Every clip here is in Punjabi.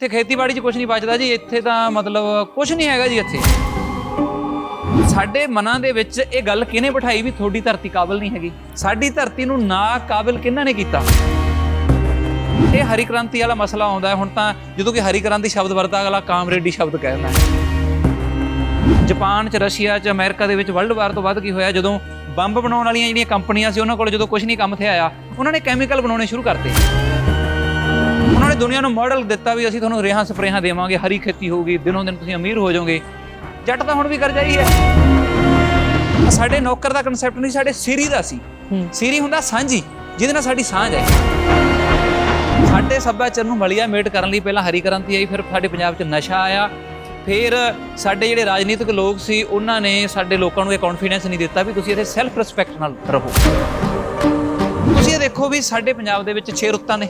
ਇੱਥੇ ਖੇਤੀਬਾੜੀ 'ਚ ਕੁਝ ਨਹੀਂ ਬਚਦਾ ਜੀ, ਇੱਥੇ ਤਾਂ ਮਤਲਬ ਕੁਝ ਨਹੀਂ ਹੈਗਾ ਜੀ ਇੱਥੇ। ਸਾਡੇ ਮਨਾਂ ਦੇ ਵਿੱਚ ਇਹ ਗੱਲ ਕਿਹਨੇ ਬਿਠਾਈ ਵੀ ਤੁਹਾਡੀ ਧਰਤੀ ਕਾਬਿਲ ਨਹੀਂ ਹੈਗੀ? ਸਾਡੀ ਧਰਤੀ ਨੂੰ ਨਾ ਕਾਬਿਲ ਕਿਹਨਾਂ ਨੇ ਕੀਤਾ? ਇਹ ਹਰੀ ਕ੍ਰਾਂਤੀ ਵਾਲਾ ਮਸਲਾ ਆਉਂਦਾ ਹੈ, ਹੁਣ ਤਾਂ ਜਦੋਂ ਕਿ ਹਰੀ ਕ੍ਰਾਂਤੀ ਸ਼ਬਦ ਵਰਤਾ, ਅਗਲਾ ਕਾਮਰੇਡੀ ਸ਼ਬਦ ਕਹਿੰਦਾ ਹੈ। ਜਾਪਾਨ 'ਚ, ਰਸ਼ੀਆ 'ਚ, ਅਮਰੀਕਾ ਦੇ ਵਿੱਚ ਵਰਲਡ ਵਾਰ ਤੋਂ ਵੱਧ ਕੀ ਹੋਇਆ? ਜਦੋਂ ਬੰਬ ਬਣਾਉਣ ਵਾਲੀਆਂ ਜਿਹੜੀਆਂ ਕੰਪਨੀਆਂ ਸੀ, ਉਹਨਾਂ ਕੋਲ ਜਦੋਂ ਕੁਝ ਨਹੀਂ ਕੰਮ ਤੇ ਆਇਆ, ਉਹਨਾਂ ਨੇ ਕੈਮੀਕਲ ਬਣਾਉਣੇ ਸ਼ੁਰੂ ਕਰਤੇ। ਉਹਨਾਂ ਨੇ ਦੁਨੀਆ ਨੂੰ ਮਾਡਲ ਦਿੱਤਾ ਵੀ ਅਸੀਂ ਤੁਹਾਨੂੰ ਰੇਹਾਂ ਸਪਰੇਹਾਂ ਦੇਵਾਂਗੇ ਹਰੀ ਖੇਤੀ ਹੋਊਗੀ ਦਿਨੋਂ ਦਿਨ ਤੁਸੀਂ ਅਮੀਰ ਹੋ ਜਾਓਗੇ। ਜੱਟ ਤਾਂ ਹੁਣ ਵੀ ਕਰ ਜਾਈ ਹੈ। ਸਾਡੇ ਨੌਕਰ ਦਾ ਕਨਸੈਪਟ ਨਹੀਂ ਸਾਡੇ ਸਿਰੀ ਦਾ ਸੀ। ਸਿਰੀ ਹੁੰਦਾ ਸਾਂਝੀ ਜਿਹਦੇ ਨਾਲ ਸਾਡੀ ਸਾਂਝ ਹੈ। ਸਾਡੇ ਸੱਭਿਆਚਾਰ ਨੂੰ ਮਲੀਆ ਮੇਟ ਕਰਨ ਲਈ ਪਹਿਲਾਂ ਹਰੀ ਕ੍ਰਾਂਤੀ ਆਈ ਫਿਰ ਸਾਡੇ ਪੰਜਾਬ 'ਚ ਨਸ਼ਾ ਆਇਆ। ਫਿਰ ਸਾਡੇ ਜਿਹੜੇ ਰਾਜਨੀਤਿਕ ਲੋਕ ਸੀ ਉਹਨਾਂ ਨੇ ਸਾਡੇ ਲੋਕਾਂ ਨੂੰ ਇਹ ਕੌਨਫੀਡੈਂਸ ਨਹੀਂ ਦਿੱਤਾ ਵੀ ਤੁਸੀਂ ਇੱਥੇ ਸੈਲਫ ਰਿਸਪੈਕਟ ਨਾਲ ਰਹੋ। ਤੁਸੀਂ ਇਹ ਦੇਖੋ ਵੀ ਸਾਡੇ ਪੰਜਾਬ ਦੇ ਵਿੱਚ 6 ਰੁੱਤਾਂ ਨੇ।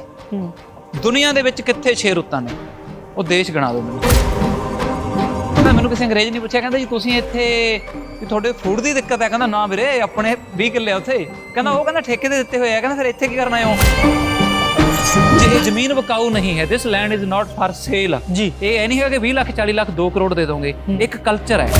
ਦੁਨੀਆ ਦੇ ਵਿੱਚ ਕਿੱਥੇ 6 ਰੁੱਤਾਂ ਨੇ? ਉਹ ਦੇਸ਼ ਗਣਾ ਦਿਓ ਮੈਨੂੰ। ਤਾਂ ਮੈਨੂੰ ਕਿਸੇ ਅੰਗਰੇਜ਼ ਨੇ ਪੁੱਛਿਆ ਕਹਿੰਦਾ ਜੀ ਤੁਸੀਂ ਇੱਥੇ ਵੀ ਤੁਹਾਡੇ ਫੂਡ ਦੀ ਦਿੱਕਤ ਹੈ। ਕਹਿੰਦਾ ਨਾ ਵੀਰੇ ਆਪਣੇ 20 ਕਿੱਲੇ ਆ ਉੱਥੇ। ਕਹਿੰਦਾ ਉਹ ਕਹਿੰਦਾ ਠੇਕੇ ਤੇ ਦਿੱਤੇ ਹੋਏ ਆ। ਕਹਿੰਦਾ ਫਿਰ ਇੱਥੇ ਕੀ ਕਰਨ ਆਏ ਹੋ? ਜੇ ਇਹ ਜ਼ਮੀਨ ਵਕਾਊ ਨਹੀਂ ਹੈ this land is not for sale ਜੀ। ਇਹ ਇਹ ਨਹੀਂ ਹੈ ਕਿ 20 ਲੱਖ 40 ਲੱਖ 2 ਕਰੋੜ ਦੇ ਦੋਗੇ। ਇੱਕ ਕਲਚਰ ਹੈ।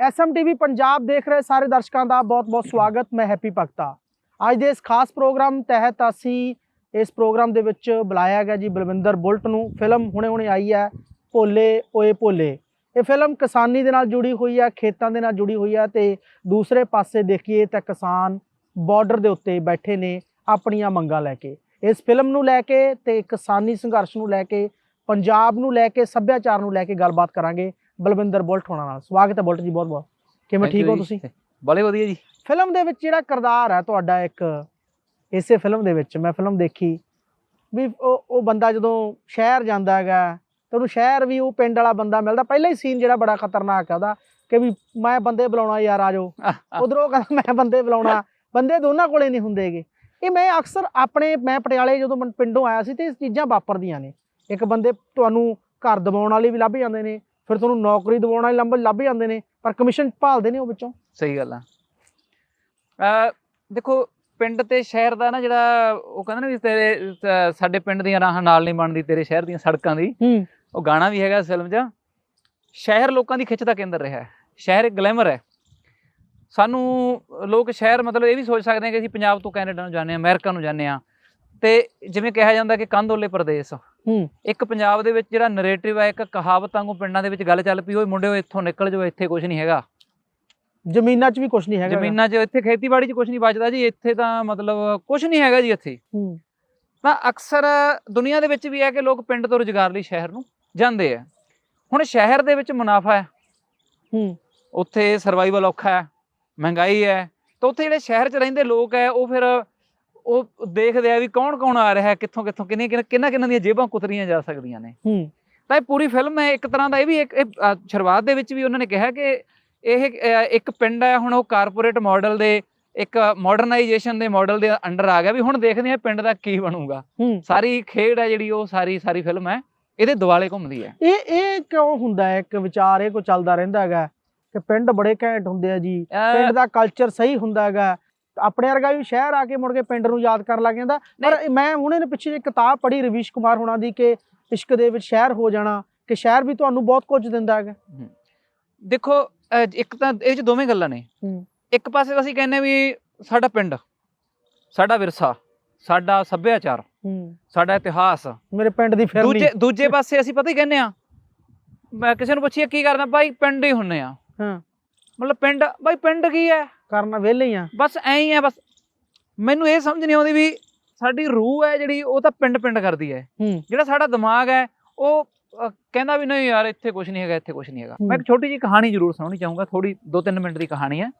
ਐਸਐਮਟੀਵੀ ਪੰਜਾਬ ਦੇਖ ਰਹੇ ਸਾਰੇ ਦਰਸ਼ਕਾਂ ਦਾ ਬਹੁਤ-ਬਹੁਤ ਸਵਾਗਤ। ਮੈਂ ਹੈਪੀ ਭਗਤਾ। ਅੱਜ ਦੇ ਇਸ ਖਾਸ ਪ੍ਰੋਗਰਾਮ ਤਹਿਤ ਅਸੀਂ ਇਸ ਪ੍ਰੋਗਰਾਮ ਦੇ ਵਿੱਚ ਬੁਲਾਇਆ ਗਿਆ ਜੀ ਬਲਵਿੰਦਰ ਬੁਲਟ ਨੂੰ। ਫਿਲਮ ਹੁਣੇ-ਹੁਣੇ ਆਈ ਹੈ ਭੋਲੇ ਓਏ ਭੋਲੇ। ਇਹ ਫਿਲਮ ਕਿਸਾਨੀ ਦੇ ਨਾਲ ਜੁੜੀ ਹੋਈ ਹੈ ਖੇਤਾਂ ਦੇ ਨਾਲ ਜੁੜੀ ਹੋਈ ਹੈ ਤੇ ਦੂਸਰੇ ਪਾਸੇ ਦੇਖੀਏ ਤਾਂ ਕਿਸਾਨ ਬਾਰਡਰ ਦੇ ਉੱਤੇ ਬੈਠੇ ਨੇ ਆਪਣੀਆਂ ਮੰਗਾਂ ਲੈ ਕੇ। ਇਸ ਫਿਲਮ ਨੂੰ ਲੈ ਕੇ ਤੇ ਕਿਸਾਨੀ ਸੰਘਰਸ਼ ਨੂੰ ਲੈ ਕੇ ਪੰਜਾਬ ਨੂੰ ਲੈ ਕੇ ਸੱਭਿਆਚਾਰ ਨੂੰ ਲੈ ਕੇ ਗੱਲਬਾਤ ਕਰਾਂਗੇ ਬਲਵਿੰਦਰ ਬੁਲਟ ਹੋਣਾ ਨਾਲ। ਸਵਾਗਤ ਹੈ ਬੁਲਟ ਜੀ ਬਹੁਤ ਬਹੁਤ ਕਿਵੇਂ ਠੀਕ ਹੋ ਤੁਸੀਂ? ਬੜੇ ਵਧੀਆ ਜੀ। ਫਿਲਮ ਦੇ ਵਿੱਚ ਜਿਹੜਾ ਕਿਰਦਾਰ ਹੈ ਤੁਹਾਡਾ ਇੱਕ ਇਸੇ ਫਿਲਮ ਦੇ ਵਿੱਚ ਮੈਂ ਫਿਲਮ ਦੇਖੀ ਵੀ ਉਹ ਉਹ ਬੰਦਾ ਜਦੋਂ ਸ਼ਹਿਰ ਜਾਂਦਾ ਹੈਗਾ ਤੇ ਉਹਨੂੰ ਸ਼ਹਿਰ ਵੀ ਉਹ ਪਿੰਡ ਵਾਲਾ ਬੰਦਾ ਮਿਲਦਾ। ਪਹਿਲਾ ਹੀ ਸੀਨ ਜਿਹੜਾ ਬੜਾ ਖਤਰਨਾਕ ਹੈ ਉਹਦਾ ਕਿ ਵੀ ਮੈਂ ਬੰਦੇ ਬੁਲਾਉਣਾ ਯਾਰ ਆ ਜਾਓ। ਉਧਰੋਂ ਕਹਿੰਦਾ ਮੈਂ ਬੰਦੇ ਬੁਲਾਉਣਾ। ਬੰਦੇ ਦੋਨਾਂ ਕੋਲੇ ਨਹੀਂ ਹੁੰਦੇਗੇ ਇਹ ਮੈਂ ਅਕਸਰ ਆਪਣੇ ਮੈਂ ਪਟਿਆਲੇ ਜਦੋਂ ਪਿੰਡੋਂ ਆਇਆ ਸੀ ਤੇ ਇਹ ਚੀਜ਼ਾਂ ਵਾਪਰਦੀਆਂ ਨੇ। ਇੱਕ ਬੰਦੇ ਤੁਹਾਨੂੰ ਘਰ ਦਬਾਉਣ ਵਾਲੇ ਵੀ ਲੱਭ ਜਾਂਦੇ ਨੇ ਫਿਰ ਤੁਹਾਨੂੰ ਨੌਕਰੀ ਦਿਵਾਉਣ ਵਾਲੇ ਲੱਭ ਲੱਭ ਜਾਂਦੇ ਨੇ। ਪਰ ਕਮਿਸ਼ਨ ਭਾਲਦੇ ਨੇ ਉਹ ਵਿੱਚੋਂ। ਸਹੀ ਗੱਲ ਆ। ਅ ਦੇਖੋ ਪਿੰਡ ਤੇ ਸ਼ਹਿਰ ਦਾ ਨਾ ਜਿਹੜਾ ਉਹ ਕਹਿੰਦੇ ਨੇ ਵੀ ਤੇਰੇ ਸਾਡੇ ਪਿੰਡ ਦੀਆਂ ਰਾਹਾਂ ਨਾਲ ਨਹੀਂ ਬਣਦੀ ਤੇਰੇ ਸ਼ਹਿਰ ਦੀਆਂ ਸੜਕਾਂ ਦੀ। ਹੂੰ। ਉਹ ਗਾਣਾ ਵੀ ਹੈਗਾ ਫਿਲਮ 'ਚ। ਸ਼ਹਿਰ ਲੋਕਾਂ ਦੀ ਖਿੱਚ ਦਾ ਕੇਂਦਰ ਰਿਹਾ ਹੈ। ਸ਼ਹਿਰ ਇੱਕ ਗਲੈਮਰ ਹੈ। ਸਾਨੂੰ ਲੋਕ ਸ਼ਹਿਰ ਮਤਲਬ ਇਹ ਵੀ ਸੋਚ ਸਕਦੇ ਆ ਕਿ ਅਸੀਂ ਪੰਜਾਬ ਤੋਂ ਕੈਨੇਡਾ ਨੂੰ ਜਾਂਦੇ ਆ ਅਮਰੀਕਾ ਨੂੰ ਜਾਂਦੇ ਆ ਤੇ ਜਿਵੇਂ ਕਿਹਾ ਜਾਂਦਾ ਕਿ ਕੰਧ ਓਲੇ ਪ੍ਰਦੇਸ਼। ਹੂੰ। ਇੱਕ ਪੰਜਾਬ ਦੇ ਵਿੱਚ ਜਿਹੜਾ ਨੈਰੇਟਿਵ ਹੈ ਇੱਕ ਕਹਾਵਤ ਵਾਂਗੂ ਪਿੰਡਾਂ ਦੇ ਵਿੱਚ ਗੱਲ ਚੱਲ ਪਈ ਓਏ ਮੁੰਡਿਓ ਇੱਥੋਂ ਨਿਕਲ ਜਾਓ ਇੱਥੇ ਕੁਝ ਨਹੀਂ ਹੈਗਾ। ਜ਼ਮੀਨਾਂ 'ਚ ਵੀ ਕੁਝ ਨਹੀਂ ਹੈਗਾ। ਜ਼ਮੀਨਾਂ 'ਚ ਇੱਥੇ ਖੇਤੀਬਾੜੀ 'ਚ ਕੁਝ ਨਹੀਂ ਬਚਦਾ ਜੀ ਇੱਥੇ ਤਾਂ ਮਤਲਬ ਕੁਝ ਨਹੀਂ ਹੈਗਾ ਜੀ ਇੱਥੇ। ਹੂੰ। ਤਾਂ ਅਕਸਰ ਦੁਨੀਆ ਦੇ ਵਿੱਚ ਵੀ ਹੈ ਕਿ ਲੋਕ ਪਿੰਡ ਤੋਂ ਰੁਜ਼ਗਾਰ ਲਈ ਸ਼ਹਿਰ ਨੂੰ ਜਾਂਦੇ ਆ। ਹੁਣ ਸ਼ਹਿਰ ਦੇ ਵਿੱਚ ਮੁਨਾਫਾ ਹੈ। ਹੂੰ। ਉੱਥੇ ਸਰਵਾਈਵਲ ਔਖਾ ਹੈ ਮਹਿੰਗਾਈ ਹੈ। ਤਾਂ ਉੱਥੇ ਜਿਹੜੇ ਸ਼ਹਿਰ 'ਚ ਰਹਿੰਦੇ ਲੋਕ ਹੈ ਉਹ ਫਿਰ ਉਹ ਦੇਖਦੇ ਆ ਵੀ ਕੌਣ ਕੌਣ ਆ ਰਿਹਾ ਕਿੱਥੋਂ ਕਿੱਥੋਂ ਕਿੰਨੀਆਂ ਕਿੰਨਾ ਕਿੰਨਾਂ ਦੀਆਂ ਜੇਬਾਂ ਕੁਤਰੀਆਂ ਜਾ ਸਕਦੀਆਂ ਨੇ। ਹੂੰ। ਤਾਂ ਇਹ ਪੂਰੀ ਫਿਲਮ ਹੈ ਇੱਕ ਤਰ੍ਹਾਂ ਦਾ ਇਹ ਵੀ ਇੱਕ ਸ਼ੁਰੂਆਤ ਦੇ ਵਿੱਚ ਵੀ ਉਹਨਾਂ ਨੇ ਕਿਹਾ ਕਿ ਇਹ ਇੱਕ ਪਿੰਡ ਹੈ ਹੁਣ ਉਹ ਕਾਰਪੋਰੇਟ ਮਾਡਲ ਦੇ ਇੱਕ ਮਾਡਰਨਾਈਜੇਸ਼ਨ ਦੇ ਮਾਡਲ ਦੇ ਅੰਡਰ ਆ ਗਿਆ ਵੀ ਹੁਣ ਦੇਖਦੇ ਆ ਪਿੰਡ ਦਾ ਕੀ ਬਣੂਗਾ। ਸਾਰੀ ਖੇਡ ਹੈ ਜਿਹੜੀ ਉਹ ਸਾਰੀ ਸਾਰੀ ਫਿਲਮ ਹੈ ਇਹਦੇ ਦੁਆਲੇ ਘੁੰਮਦੀ ਹੈ। ਇਹ ਇਹ ਕਿਉਂ ਹੁੰਦਾ ਹੈ? ਇੱਕ ਵਿਚਾਰ ਇਹ ਕੋ ਚੱਲਦਾ ਰਹਿੰਦਾ ਹੈਗਾ ਕਿ ਪਿੰਡ ਬੜੇ ਘੈਂਟ ਹੁੰਦੇ ਆ ਜੀ। ਪਿੰਡ ਦਾ ਕਲਚਰ ਸਹੀ ਹੁੰਦਾ ਹੈਗਾ ਆਪਣੇ ਵਰਗਾ ਵੀ ਸ਼ਹਿਰ ਆ ਕੇ ਮੁੜ ਕੇ ਪਿੰਡ ਨੂੰ ਯਾਦ ਕਰਨ ਲੱਗ ਜਾਂਦਾ। ਪਰ ਮੈਂ ਹੁਣੇ ਨੇ ਪਿੱਛੇ ਇੱਕ ਕਿਤਾਬ ਪੜ੍ਹੀ ਰਵੀਸ਼ ਕੁਮਾਰ ਹੋਣਾ ਦੀ ਕਿ ਇਸ਼ਕ ਦੇ ਵਿੱਚ ਸ਼ਹਿਰ ਹੋ ਜਾਣਾ ਕਿ ਸ਼ਹਿਰ ਵੀ ਤੁਹਾਨੂੰ ਬਹੁਤ ਕੁਝ ਦਿੰਦਾ ਹੈਗਾ। ਦੇਖੋ ਇੱਕ ਤਾਂ ਇਹ ਚ ਦੋਵੇਂ ਗੱਲਾਂ ਨੇ। ਇੱਕ ਪਾਸੇ ਅਸੀਂ ਕਹਿੰਦੇ ਵੀ ਸਾਡਾ ਪਿੰਡ ਸਾਡਾ ਵਿਰਸਾ ਸਾਡਾ ਸੱਭਿਆਚਾਰ ਸਾਡਾ ਇਤਿਹਾਸ। ਮੇਰੇ ਪਿੰਡ ਦੀ ਫਿਰਨੀ। ਦੂਜੇ ਦੂਜੇ ਪਾਸੇ ਅਸੀਂ ਪਤਾ ਹੀ ਕਹਿੰਦੇ ਆ ਮੈਂ ਕਿਸੇ ਨੂੰ ਪੁੱਛੀਏ ਕੀ ਕਰਨਾ ਭਾਈ ਪਿੰਡ ਹੀ ਹੁੰਨੇ ਆ। ਹਾਂ। ਮਤਲਬ ਪਿੰਡ ਭਾਈ ਪਿੰਡ ਕੀ ਹੈ? ਕਰਨਾ ਵਿਹਲੇ ਹੀ ਆ। ਬਸ ਐਂ ਹੀ ਹੈ ਬਸ। ਮੈਨੂੰ ਇਹ ਸਮਝ ਨਹੀਂ ਆਉਂਦੀ ਵੀ ਸਾਡੀ ਰੂਹ ਹੈ ਜਿਹੜੀ ਉਹ ਤਾਂ ਪਿੰਡ ਪਿੰਡ ਕਰਦੀ ਹੈ। ਹੂੰ। ਜਿਹੜਾ ਸਾਡਾ ਦਿਮਾਗ ਹੈ ਉਹ ਕਹਿੰਦਾ ਵੀ ਨਹੀਂ ਯਾਰ ਇੱਥੇ ਕੁਝ ਨਹੀਂ ਹੈਗਾ ਇੱਥੇ ਕੁਝ ਨਹੀਂ ਹੈਗਾ। ਮੈਂ ਇੱਕ ਛੋਟੀ ਜਿਹੀ ਕਹਾਣੀ ਜ਼ਰੂਰ ਸੁਣਾਉਣੀ ਚਾਹੂੰਗਾ ਥੋੜੀ 2-3 ਮਿੰਟ ਦੀ ਕਹਾਣੀ ਹੈ।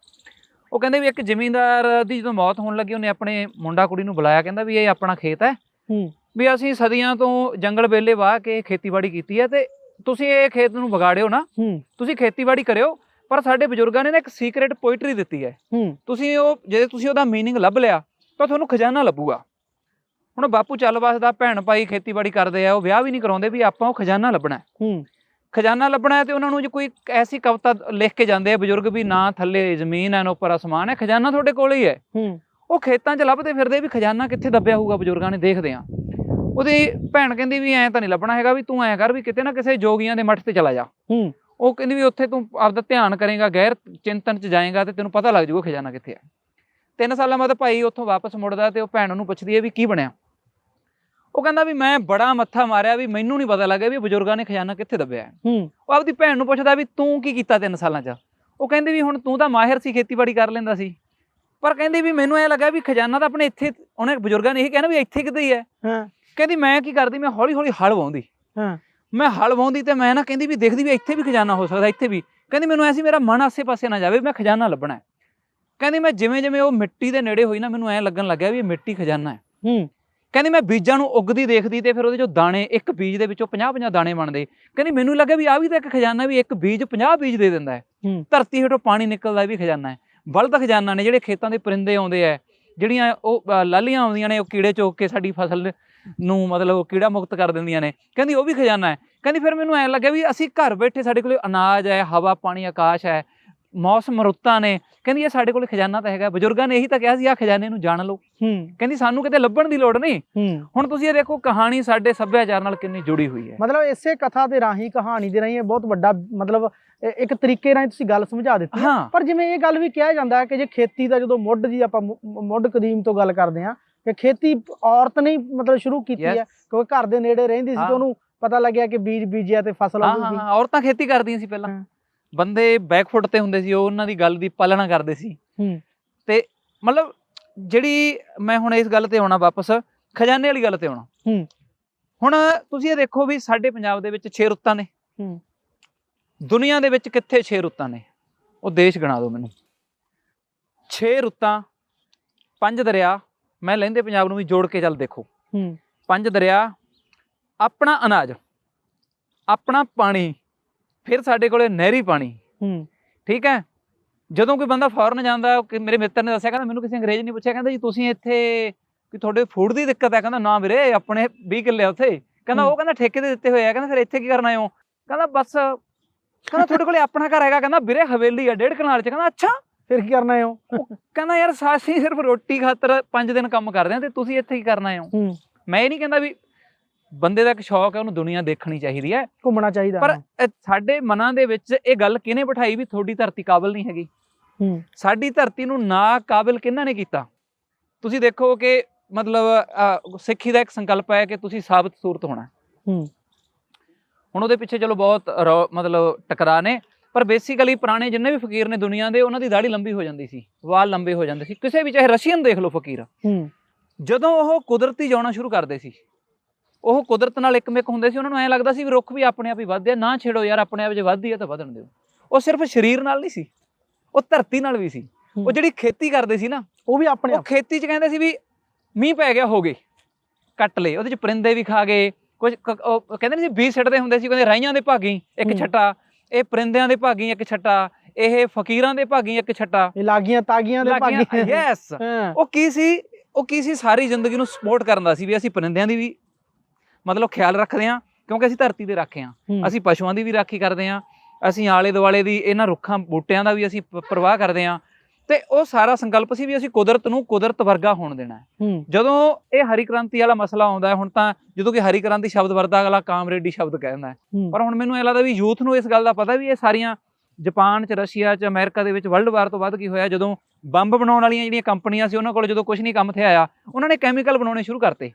ਉਹ ਕਹਿੰਦੇ ਵੀ ਇੱਕ ਜ਼ਮੀਂਦਾਰ ਦੀ ਜਦੋਂ ਮੌਤ ਹੋਣ ਲੱਗੀ ਉਹਨੇ ਆਪਣੇ ਮੁੰਡਾ ਕੁੜੀ ਨੂੰ ਬੁਲਾਇਆ ਕਹਿੰਦਾ ਵੀ ਇਹ ਆਪਣਾ ਖੇਤ ਹੈ। ਹੂੰ। ਵੀ ਅਸੀਂ ਸਦੀਆਂ ਤੋਂ ਜੰਗਲ ਵੇਲੇ ਵਾਹ ਕੇ ਖੇਤੀਬਾੜੀ ਕੀਤੀ ਹੈ ਤੇ ਤੁਸੀਂ ਇਹ ਖੇਤ ਨੂੰ ਵਿਗਾੜਿਓ ਨਾ। ਹੂੰ। ਤੁਸੀਂ ਖੇਤੀਬਾੜੀ ਕਰਿਓ। ਪਰ ਸਾਡੇ ਬਜ਼ੁਰਗਾਂ ਨੇ ਨਾ ਇੱਕ ਸੀਕ੍ਰੀਟ ਪੋਇਟਰੀ ਦਿੱਤੀ ਹੈ ਹੂੰ ਤੁਸੀਂ ਉਹ ਜੇ ਤੁਸੀਂ ਉਹਦਾ मीनिंग ਲੱਭ ਲਿਆ ਤਾਂ ਤੁਹਾਨੂੰ ਖਜ਼ਾਨਾ ਲੱਭੂਗਾ ਹੁਣ ਬਾਪੂ ਚੱਲ ਵਸਦਾ ਭੈਣ ਭਾਈ ਖੇਤੀਬਾੜੀ ਕਰਦੇ ਆ ਉਹ ਵਿਆਹ ਵੀ ਨਹੀਂ ਕਰਾਉਂਦੇ ਵੀ ਆਪਾਂ ਉਹ ਖਜ਼ਾਨਾ ਲੱਭਣਾ ਹੈ। ਹੂੰ ਖਜ਼ਾਨਾ ਲੱਭਣਾ ਹੈ ਤੇ ਉਹਨਾਂ ਨੂੰ ਜੇ ਕੋਈ ਐਸੀ ਕਵਿਤਾ ਲਿਖ ਕੇ ਜਾਂਦੇ ਆ ਬਜ਼ੁਰਗ ਵੀ ਨਾ ਥੱਲੇ ਜ਼ਮੀਨ ਹੈ ਨਾ ਉੱਪਰ ਅਸਮਾਨ ਹੈ ਖਜ਼ਾਨਾ ਤੁਹਾਡੇ ਕੋਲ ਹੀ ਹੈ ਹੂੰ ਉਹ ਖੇਤਾਂ 'ਚ ਲੱਭਦੇ ਫਿਰਦੇ ਵੀ ਖਜ਼ਾਨਾ ਕਿੱਥੇ ਦੱਬਿਆ ਹੋਊਗਾ ਬਜ਼ੁਰਗਾਂ ਨੇ ਦੇਖਦੇ ਆ ਉਹਦੀ ਭੈਣ ਕਹਿੰਦੀ ਵੀ ਐਂ ਤਾਂ ਨਹੀਂ ਲੱਭਣਾ ਹੈਗਾ ਵੀ ਤੂੰ ਐਂ ਕਰ ਵੀ ਕਿਤੇ ਨਾ ਕਿਸੇ ਜੋਗੀਆਂ ਦੇ ਮੱਠ ਤੇ ਚਲਾ ਜਾ ਹੂੰ ਉਹ ਕਹਿੰਦੀ ਵੀ ਉੱਥੇ ਤੂੰ ਆਪਦਾ ਧਿਆਨ ਕਰੇਗਾ ਗੈਰ ਚਿੰਤਨ 'ਚ ਜਾਏਗਾ ਤੇ ਤੈਨੂੰ ਪਤਾ ਲੱਗ ਜਾਊਗਾ ਖਜ਼ਾਨਾ ਕਿੱਥੇ ਆ। ਤਿੰਨ ਸਾਲਾਂ ਬਾਅਦ ਭਾਈ ਉੱਥੋਂ ਵਾਪਸ ਮੁੜਦਾ ਤੇ ਉਹ ਭੈਣ ਉਹਨੂੰ ਪੁੱਛਦੀ ਹੈ ਵੀ ਕੀ ਬਣਿਆ। ਉਹ ਕਹਿੰਦਾ ਵੀ ਮੈਂ ਬੜਾ ਮੱਥਾ ਮਾਰਿਆ ਵੀ ਮੈਨੂੰ ਨਹੀਂ ਪਤਾ ਲੱਗਿਆ ਵੀ ਬਜ਼ੁਰਗਾਂ ਨੇ ਖਜ਼ਾਨਾ ਕਿੱਥੇ ਦੱਬਿਆ ਹੈ। ਹੂੰ। ਉਹ ਆਪਦੀ ਭੈਣ ਨੂੰ ਪੁੱਛਦਾ ਵੀ ਤੂੰ ਕੀ ਕੀਤਾ ਤਿੰਨ ਸਾਲਾਂ 'ਚ? ਉਹ ਕਹਿੰਦੀ ਵੀ ਹੁਣ ਤੂੰ ਤਾਂ ਮਾਹਿਰ ਸੀ ਖੇਤੀਬਾੜੀ ਕਰ ਲੈਂਦਾ ਸੀ। ਪਰ ਕਹਿੰਦੀ ਵੀ ਮੈਨੂੰ ਐ ਲੱਗਾ ਵੀ ਖਜ਼ਾਨਾ ਤਾਂ ਆਪਣੇ ਇੱਥੇ ਉਹਨੇ ਬਜ਼ੁਰਗਾਂ ਨੇ ਇਹ ਕਹਿਣਾ ਵੀ ਇੱਥੇ ਕਿਤੇ ਹੀ ਹੈ। ਹਾਂ। ਕਹਿੰਦੀ ਮੈਂ ਕੀ ਕਰਦੀ ਮੈਂ ਹੌਲੀ ਹੌਲੀ ਹਲ ਵਾਉਂਦੀ। ਹਾਂ। ਮੈਂ ਹਲ ਵਾਉਂਦੀ ਤੇ ਮੈਂ ਨਾ ਕਹਿੰਦੀ ਵੀ ਦੇਖਦੀ ਵੀ ਇੱਥੇ ਵੀ ਖਜ਼ਾਨਾ ਹੋ ਸਕਦਾ ਇੱਥੇ ਵੀ। ਕਹਿੰਦੀ ਮੈਨੂੰ ਐਸੀ ਮੇਰਾ ਮਨ ਆਸੇ ਪਾਸੇ ਨਾ ਜਾਵੇ ਮੈਂ ਖਜ਼ਾਨਾ ਲੱਭਣਾ ਹੈ। ਕਹਿੰਦੀ ਮੈਂ ਜਿਵੇਂ ਜਿਵੇਂ ਉਹ ਮਿੱਟੀ ਦੇ ਨੇੜੇ ਹੋਈ ਨਾ ਮੈਨੂੰ ਐ ਲੱਗਣ ਲੱਗਿਆ ਵੀ ਇਹ ਮਿੱਟੀ ਖਜ਼ਾਨਾ ਹੈ। ਹੂੰ। ਕਹਿੰਦੀ ਮੈਂ ਬੀਜਾਂ ਨੂੰ ਉੱਗਦੀ ਦੇਖਦੀ ਤੇ ਫਿਰ ਉਹਦੇ ਚੋਂ ਦਾਣੇ ਇੱਕ ਬੀਜ ਦੇ ਵਿੱਚੋਂ 50-50 ਦਾਣੇ ਬਣਦੇ। ਕਹਿੰਦੀ ਮੈਨੂੰ ਲੱਗਾ ਵੀ ਆ ਵੀ ਤਾਂ ਇੱਕ ਖਜ਼ਾਨਾ ਵੀ ਇੱਕ ਬੀਜ 50 ਬੀਜ ਦੇ ਦਿੰਦਾ ਹੈ। ਧਰਤੀ ਹੇਠੋਂ ਪਾਣੀ ਨਿਕਲਦਾ ਵੀ ਖਜ਼ਾਨਾ ਹੈ। ਬਲਦ ਖਜ਼ਾਨਾ ਨੇ ਜਿਹੜੇ ਖੇਤਾਂ ਦੇ ਪਰਿੰਦੇ ਆਉਂਦੇ ਆ ਜਿਹੜੀਆਂ ਉਹ ਲਾਲੀਆਂ ਆਉਂਦੀਆਂ ਨੇ ਉਹ ਕੀੜੇ ਚੋਕ ਕੇ ਸਾਡੀ ਫਸਲ ਨੂੰ ਮਤਲਬ ਕੀੜਾ ਮੁਕਤ ਕਰ ਦਿੰਦੀਆਂ ਨੇ। ਕਹਿੰਦੀ ਉਹ ਵੀ ਖਜ਼ਾਨਾ ਹੈ। ਕਹਿੰਦੀ ਫਿਰ ਮੈਨੂੰ ਐ ਲੱਗਿਆ ਵੀ ਅਸੀਂ ਘਰ ਬੈਠੇ ਸਾਡੇ ਕੋਲੇ ਅਨਾਜ ਹੈ ਹਵਾ ਪਾਣੀ ਆਕਾਸ਼ ਹੈ ਮੌਸਮ ਰੁੱਤਾਂ ਨੇ। ਕਹਿੰਦੀ ਇਹ ਸਾਡੇ ਕੋਲੇ ਖਜ਼ਾਨਾ ਤਾਂ ਹੈਗਾ। ਬਜ਼ੁਰਗਾਂ ਨੇ ਇਹੀ ਤਾਂ ਕਿਹਾ ਸੀ ਆ ਖਜ਼ਾਨੇ ਨੂੰ ਜਾਣ ਲਓ। ਹੂੰ। ਕਹਿੰਦੀ ਸਾਨੂੰ ਕਿਤੇ ਲੱਭਣ ਦੀ ਲੋੜ ਨਹੀਂ। ਹੁਣ ਤੁਸੀਂ ਇਹ ਦੇਖੋ ਕਹਾਣੀ ਸਾਡੇ ਸੱਭਿਆਚਾਰ ਨਾਲ ਕਿੰਨੀ ਜੁੜੀ ਹੋਈ ਹੈ। ਮਤਲਬ ਇਸੇ ਕਥਾ ਦੇ ਰਾਹੀਂ ਕਹਾਣੀ ਦੇ ਰਾਹੀਂ ਇਹ ਬਹੁਤ ਵੱਡਾ ਮਤਲਬ ਇੱਕ ਤਰੀਕੇ ਰਾਹੀਂ ਤੁਸੀਂ ਗੱਲ ਸਮਝਾ ਦਿੱਤੀ ਪਰ ਜਿਵੇਂ ਇਹ ਗੱਲ ਵੀ ਕਿਹਾ ਜਾਂਦਾ ਹੈ ਕਿ ਜੇ ਖੇਤੀ ਦਾ ਜਦੋਂ ਮੁੱਢ ਦੀ ਆਪਾਂ ਮੁੱਢ ਕਦੀਮ ਤੋਂ ਗੱਲ ਕਰਦੇ ਹਾਂ ਕਿ ਖੇਤੀ ਔਰਤ ਨੇ ਮਤਲਬ ਸ਼ੁਰੂ ਕੀਤੀ. ਹੈ ਕਿਉਂਕਿ ਘਰ ਦੇ ਨੇੜੇ ਰਹਿੰਦੀ ਸੀ। ਤੇ ਉਹਨੂੰ ਪਤਾ ਲੱਗਿਆ ਕਿ ਬੀਜ ਬੀਜਿਆ ਤੇ ਫਸਲ ਹਾਂ ਹੋਊਗੀ ਹਾਂ ਔਰਤਾਂ ਖੇਤੀ ਕਰਦੀਆਂ ਸੀ ਪਹਿਲਾਂ। ਬੰਦੇ ਬੈਕਫੁੱਟ ਤੇ ਹੁੰਦੇ ਸੀ ਉਹ ਉਹਨਾਂ ਦੀ ਗੱਲ ਦੀ ਪਾਲਣਾ ਕਰਦੇ ਸੀ ਹੂੰ ਤੇ ਮਤਲਬ ਜਿਹੜੀ ਮੈਂ ਹੁਣ ਇਸ ਗੱਲ ਤੇ ਆਉਣਾ ਵਾਪਸ ਖਜ਼ਾਨੇ ਵਾਲੀ ਗੱਲ ਤੇ ਆਉਣਾ ਹੂੰ। ਹੁਣ ਤੁਸੀਂ ਇਹ ਦੇਖੋ ਵੀ ਸਾਡੇ ਪੰਜਾਬ ਦੇ ਵਿੱਚ 6 ਰੁੱਤਾਂ ਨੇ ਹੂੰ। ਦੁਨੀਆ ਦੇ ਵਿੱਚ ਕਿੱਥੇ 6 ਰੁੱਤਾਂ ਨੇ ਉਹ ਦੇਸ਼ ਗਿਣਾ ਦਿਓ ਮੈਨੂੰ 6 ਰੁੱਤਾਂ ਪੰਜ ਦਰਿਆ ਮੈਂ ਲਹਿੰਦੇ ਪੰਜਾਬ ਨੂੰ ਵੀ ਜੋੜ ਕੇ ਚੱਲ ਦੇਖੋ। ਹੂੰ। ਪੰਜ ਦਰਿਆ ਆਪਣਾ ਅਨਾਜ ਆਪਣਾ ਪਾਣੀ ਫਿਰ ਸਾਡੇ ਕੋਲੇ ਨਹਿਰੀ ਪਾਣੀ। ਹੂੰ। ਠੀਕ ਹੈ? ਜਦੋਂ ਕੋਈ ਬੰਦਾ ਫੋਰਨ ਜਾਂਦਾ ਕਿ ਮੇਰੇ ਮਿੱਤਰ ਨੇ ਦੱਸਿਆ ਕਹਿੰਦਾ ਮੈਨੂੰ ਕਿਸੇ ਅੰਗਰੇਜ਼ ਨੇ ਪੁੱਛਿਆ ਕਹਿੰਦਾ ਜੀ ਤੁਸੀਂ ਇੱਥੇ ਕਿ ਤੁਹਾਡੇ ਫੂਡ ਦੀ ਦਿੱਕਤ ਹੈ? ਕਹਿੰਦਾ ਨਾ ਵੀਰੇ ਆਪਣੇ 20 ਕਿੱਲੇ ਉੱਥੇ। ਕਹਿੰਦਾ। ਉਹ ਕਹਿੰਦਾ ਠੇਕੇ ਤੇ ਦਿੱਤੇ ਹੋਏ ਆ। ਕਹਿੰਦਾ ਫਿਰ ਇੱਥੇ ਕੀ ਕਰਨ ਆਏ ਹੋ? ਕਹਿੰਦਾ ਬਸ ਕਹਿੰਦਾ ਤੁਹਾਡੇ ਕੋਲੇ ਆਪਣਾ ਘਰ ਹੈਗਾ। ਕਹਿੰਦਾ ਵੀਰੇ ਹਵੇਲੀ ਆ ਡੇਢ ਕਨਾਲ ਚ। ਕਹਿੰਦਾ ਅੱਛਾ ਫਿਰ ਕੀ ਕਰਨਾ ਹੈ ਉਹ? ਕਹਿੰਦਾ ਯਾਰ ਸਾਸੀ ਸਿਰਫ ਰੋਟੀ ਖਾਤਰ 5 ਦਿਨ ਕੰਮ ਕਰਦੇ ਆ ਤੇ ਤੁਸੀਂ ਇੱਥੇ ਕੀ ਕਰਨ ਹੋ। ਮੈਂ ਇਹ ਨਹੀਂ ਕਹਿੰਦਾ ਵੀ ਬੰਦੇ ਦਾ ਇੱਕ ਸ਼ੌਕ ਹੈ ਉਹਨੂੰ ਦੁਨੀਆ ਦੇਖਣੀ ਚਾਹੀਦੀ ਹੈ। ਘੁੰਮਣਾ ਚਾਹੀਦਾ ਪਰ ਸਾਡੇ ਮਨਾਂ ਦੇ ਵਿੱਚ ਇਹ ਗੱਲ ਕਿਹਨੇ ਬਿਠਾਈ ਵੀ ਤੁਹਾਡੀ ਧਰਤੀ ਕਾਬਲ ਨਹੀਂ ਹੈਗੀ? ਹੂੰ। ਸਾਡੀ ਧਰਤੀ ਨੂੰ ਨਾ ਕਾਬਿਲ ਕਿਹਨਾਂ ਨੇ ਕੀਤਾ? ਤੁਸੀਂ ਦੇਖੋ ਕਿ ਮਤਲਬ ਸਿੱਖੀ ਦਾ ਇੱਕ ਸੰਕਲਪ ਹੈ ਕਿ ਤੁਸੀਂ ਸਾਬਤ ਸੂਰਤ ਹੋਣਾ। ਹੂੰ। ਹੁਣ ਉਹਦੇ ਪਿੱਛੇ ਚਲੋ ਬਹੁਤ ਮਤਲਬ ਟਕਰਾ ਨੇ। ਪਰ ਬੇਸਿਕਲੀ ਪੁਰਾਣੇ ਜਿੰਨੇ ਵੀ ਫਕੀਰ ਨੇ ਦੁਨੀਆ ਦੇ ਉਹਨਾਂ ਦੀ ਦਾੜੀ ਲੰਬੀ ਹੋ ਜਾਂਦੀ ਸੀ ਵਾਲ ਲੰਬੇ ਹੋ ਜਾਂਦੇ ਸੀ। ਕਿਸੇ ਵੀ ਚਾਹੇ ਰਸ਼ੀਅਨ ਦੇਖ ਲਓ ਫਕੀਰ। ਹੂੰ। ਜਦੋਂ ਉਹ ਕੁਦਰਤੀ ਜਾਣਾ ਸ਼ੁਰੂ ਕਰਦੇ ਸੀ ਉਹ ਕੁਦਰਤ ਨਾਲ ਇੱਕਮਿਕ ਹੁੰਦੇ ਸੀ ਉਹਨਾਂ ਨੂੰ ਐਂ ਲੱਗਦਾ ਸੀ ਵੀ ਰੁੱਖ ਵੀ ਆਪਣੇ ਆਪ ਹੀ ਵੱਧਦੇ ਆ ਨਾ ਛੇੜੋ ਯਾਰ ਆਪਣੇ ਆਪ ਜੇ ਵੱਧਦੀ ਆ ਤਾਂ ਵਧਣ ਦਿਓ। ਉਹ ਸਿਰਫ ਸਰੀਰ ਨਾਲ ਨਹੀਂ ਸੀ ਉਹ ਧਰਤੀ ਨਾਲ ਵੀ ਸੀ। ਉਹ। ਜਿਹੜੀ ਖੇਤੀ ਕਰਦੇ ਸੀ ਨਾ ਉਹ ਵੀ ਆਪਣੇ ਉਹ ਖੇਤੀ 'ਚ ਕਹਿੰਦੇ ਸੀ ਵੀ ਮੀਂਹ ਪੈ ਗਿਆ ਹੋ ਗਏ ਕੱਟ ਲਏ। ਉਹਦੇ 'ਚ ਪਰਿੰਦੇ ਵੀ ਖਾ ਗਏ ਕੁਝ ਕਹਿੰਦੇ ਨਹੀਂ ਸੀ ਬੀਜ ਸਿੱਟਦੇ ਹੁੰਦੇ ਸੀ ਕਹਿੰਦੇ ਰਾਈਆਂ ਦੇ ਭਾਗੀ ਇੱਕ। ਛੱਟਾ। ਇਹ ਪਰਿੰਦਿਆਂ ਦੇ ਭਾਗੀ ਇੱਕ ਛੱਟਾ ਇਹ ਫਕੀਰਾਂ ਦੇ ਭਾਗੀ ਇੱਕ ਛੱਟਾ। ਇਹ ਲਾਗੀਆਂ ਤਾਗੀਆਂ ਦੇ ਭਾਗੀ। ਯੈਸ ਉਹ ਕੀ ਸੀ ਉਹ ਕੀ ਸੀ ਸਾਰੀ ਜ਼ਿੰਦਗੀ ਨੂੰ ਸਪੋਰਟ ਕਰਨ ਦਾ ਸੀ ਵੀ ਅਸੀਂ ਪਰਿੰਦਿਆਂ ਦੀ ਵੀ ਮਤਲਬ ਖਿਆਲ ਰੱਖਦੇ ਹਾਂ ਕਿਉਂਕਿ ਅਸੀਂ ਧਰਤੀ ਦੇ ਰਾਖੇ ਹੂੰ। ਅਸੀਂ ਪਸ਼ੂਆਂ ਦੀ ਵੀ ਰਾਖੀ ਕਰਦੇ ਹਾਂ ਅਸੀਂ ਆਲੇ ਦੁਆਲੇ ਦੀ ਇਹਨਾਂ ਰੁੱਖਾਂ ਬੂਟਿਆਂ ਦਾ ਵੀ ਅਸੀਂ ਪਰਵਾਹ ਕਰਦੇ ਹਾਂ। ਤੇ ਉਹ ਸਾਰਾ ਸੰਕਲਪ ਸੀ ਵੀ ਅਸੀਂ ਕੁਦਰਤ ਨੂੰ ਕੁਦਰਤ ਵਰਗਾ ਹੋਣ ਦੇਣਾ ਹੈ। ਜਦੋਂ ਇਹ ਹਰੀ ਕ੍ਰਾਂਤੀ ਵਾਲਾ ਮਸਲਾ ਆਉਂਦਾ ਹੈ, ਹੁਣ ਤਾਂ ਜਦੋਂ ਕਿ ਹਰੀ ਕ੍ਰਾਂਤੀ ਸ਼ਬਦ ਵਰਦਾ ਅਗਲਾ ਕਾਮਰੇਡੀ ਸ਼ਬਦ ਕਹਿੰਦਾ ਪਰ ਹੁਣ ਮੈਨੂੰ ਇਹ ਲੱਗਦਾ ਵੀ ਯੂਥ ਨੂੰ ਇਸ ਗੱਲ ਦਾ ਪਤਾ ਵੀ ਇਹ ਸਾਰੀਆਂ ਜਾਪਾਨ ਚ ਰਸ਼ੀਆ ਚ ਅਮਰੀਕਾ ਦੇ ਵਿੱਚ ਵਰਲਡ ਵਾਰ ਤੋਂ ਬਾਅਦ ਕੀ ਹੋਇਆ ਜਦੋਂ ਬੰਬ ਬਣਾਉਣ ਵਾਲੀਆਂ ਜਿਹੜੀਆਂ ਕੰਪਨੀਆਂ ਸੀ ਉਹਨਾਂ ਕੋਲ ਜਦੋਂ ਕੁਝ ਨਹੀਂ ਕੰਮ ਤੇ ਆਇਆ ਉਹਨਾਂ ਨੇ ਕੈਮੀਕਲ ਬਣਾਉਣੇ ਸ਼ੁਰੂ ਕਰਤੇ।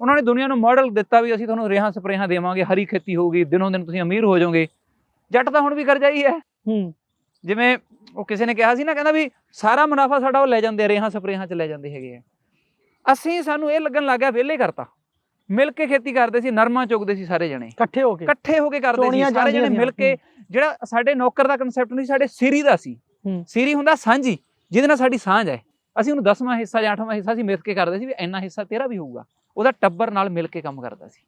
ਉਹਨਾਂ ਨੇ ਦੁਨੀਆ ਨੂੰ ਮਾਡਲ ਦਿੱਤਾ ਵੀ ਅਸੀਂ ਤੁਹਾਨੂੰ ਰੇਹਾਂ ਸਪਰੇਹਾਂ ਦੇਵਾਂਗੇ ਹਰੀ ਖੇਤੀ ਹੋਊਗੀ ਦਿਨੋਂ ਦਿਨ ਤੁਸੀਂ ਅਮੀਰ ਹੋ ਜਾਓਗੇ। ਜੱਟ ਤਾਂ ਹੁਣ ਵੀ ਕਰਜਾ ਹੀ ਹੈ। ਹੂੰ। ਜਿਵੇਂ ਉਹ ਕਿਸੇ ਨੇ ਕਿਹਾ ਸੀ ਨਾ ਕਹਿੰਦਾ ਵੀ ਸਾਰਾ ਮੁਨਾਫਾ ਸਾਡਾ ਉਹ ਲੈ ਜਾਂਦੇ ਰੇਹਾਂ ਸਪਰੇਹਾਂ ਚ ਲੈ ਜਾਂਦੇ ਹੈਗੇ ਆ। ਅਸੀਂ ਸਾਨੂੰ ਇਹ ਲੱਗਣ ਲੱਗ ਗਿਆ ਵਿਹਲੇ ਕਰਤਾ। ਮਿਲ ਕੇ ਖੇਤੀ ਕਰਦੇ ਸੀ ਨਰਮਾ ਚੁਗਦੇ ਸੀ ਸਾਰੇ ਜਣੇ। ਇਕੱਠੇ ਹੋ ਕੇ। ਇਕੱਠੇ ਹੋ ਕੇ ਕਰਦੇ ਸੀ ਸਾਰੇ ਜਣੇ ਮਿਲ ਕੇ। ਜਿਹੜਾ ਸਾਡੇ ਨੌਕਰ ਦਾ ਕਨਸੈਪਟ ਨਹੀਂ ਸਾਡੇ ਸੀਰੀ ਦਾ ਸੀ। ਸੀਰੀ ਹੁੰਦਾ ਸਾਂਝੀ ਜਿਹਦੇ ਨਾਲ ਸਾਡੀ ਸਾਂਝ ਹੈ। ਅਸੀਂ ਉਹਨੂੰ 10ਵਾਂ ਹਿੱਸਾ ਜਾਂ 8ਵਾਂ ਹਿੱਸਾ ਅਸੀਂ ਮਿਲ ਕੇ ਕਰਦੇ ਸੀ ਵੀ ਇੰਨਾ ਹਿੱਸਾ ਤੇਰਾ ਵੀ ਹੋਊਗਾ। ਉਹਦਾ ਟੱਬਰ ਨਾਲ ਮਿਲ ਕੇ ਕੰਮ ਕਰਦਾ ਸੀ।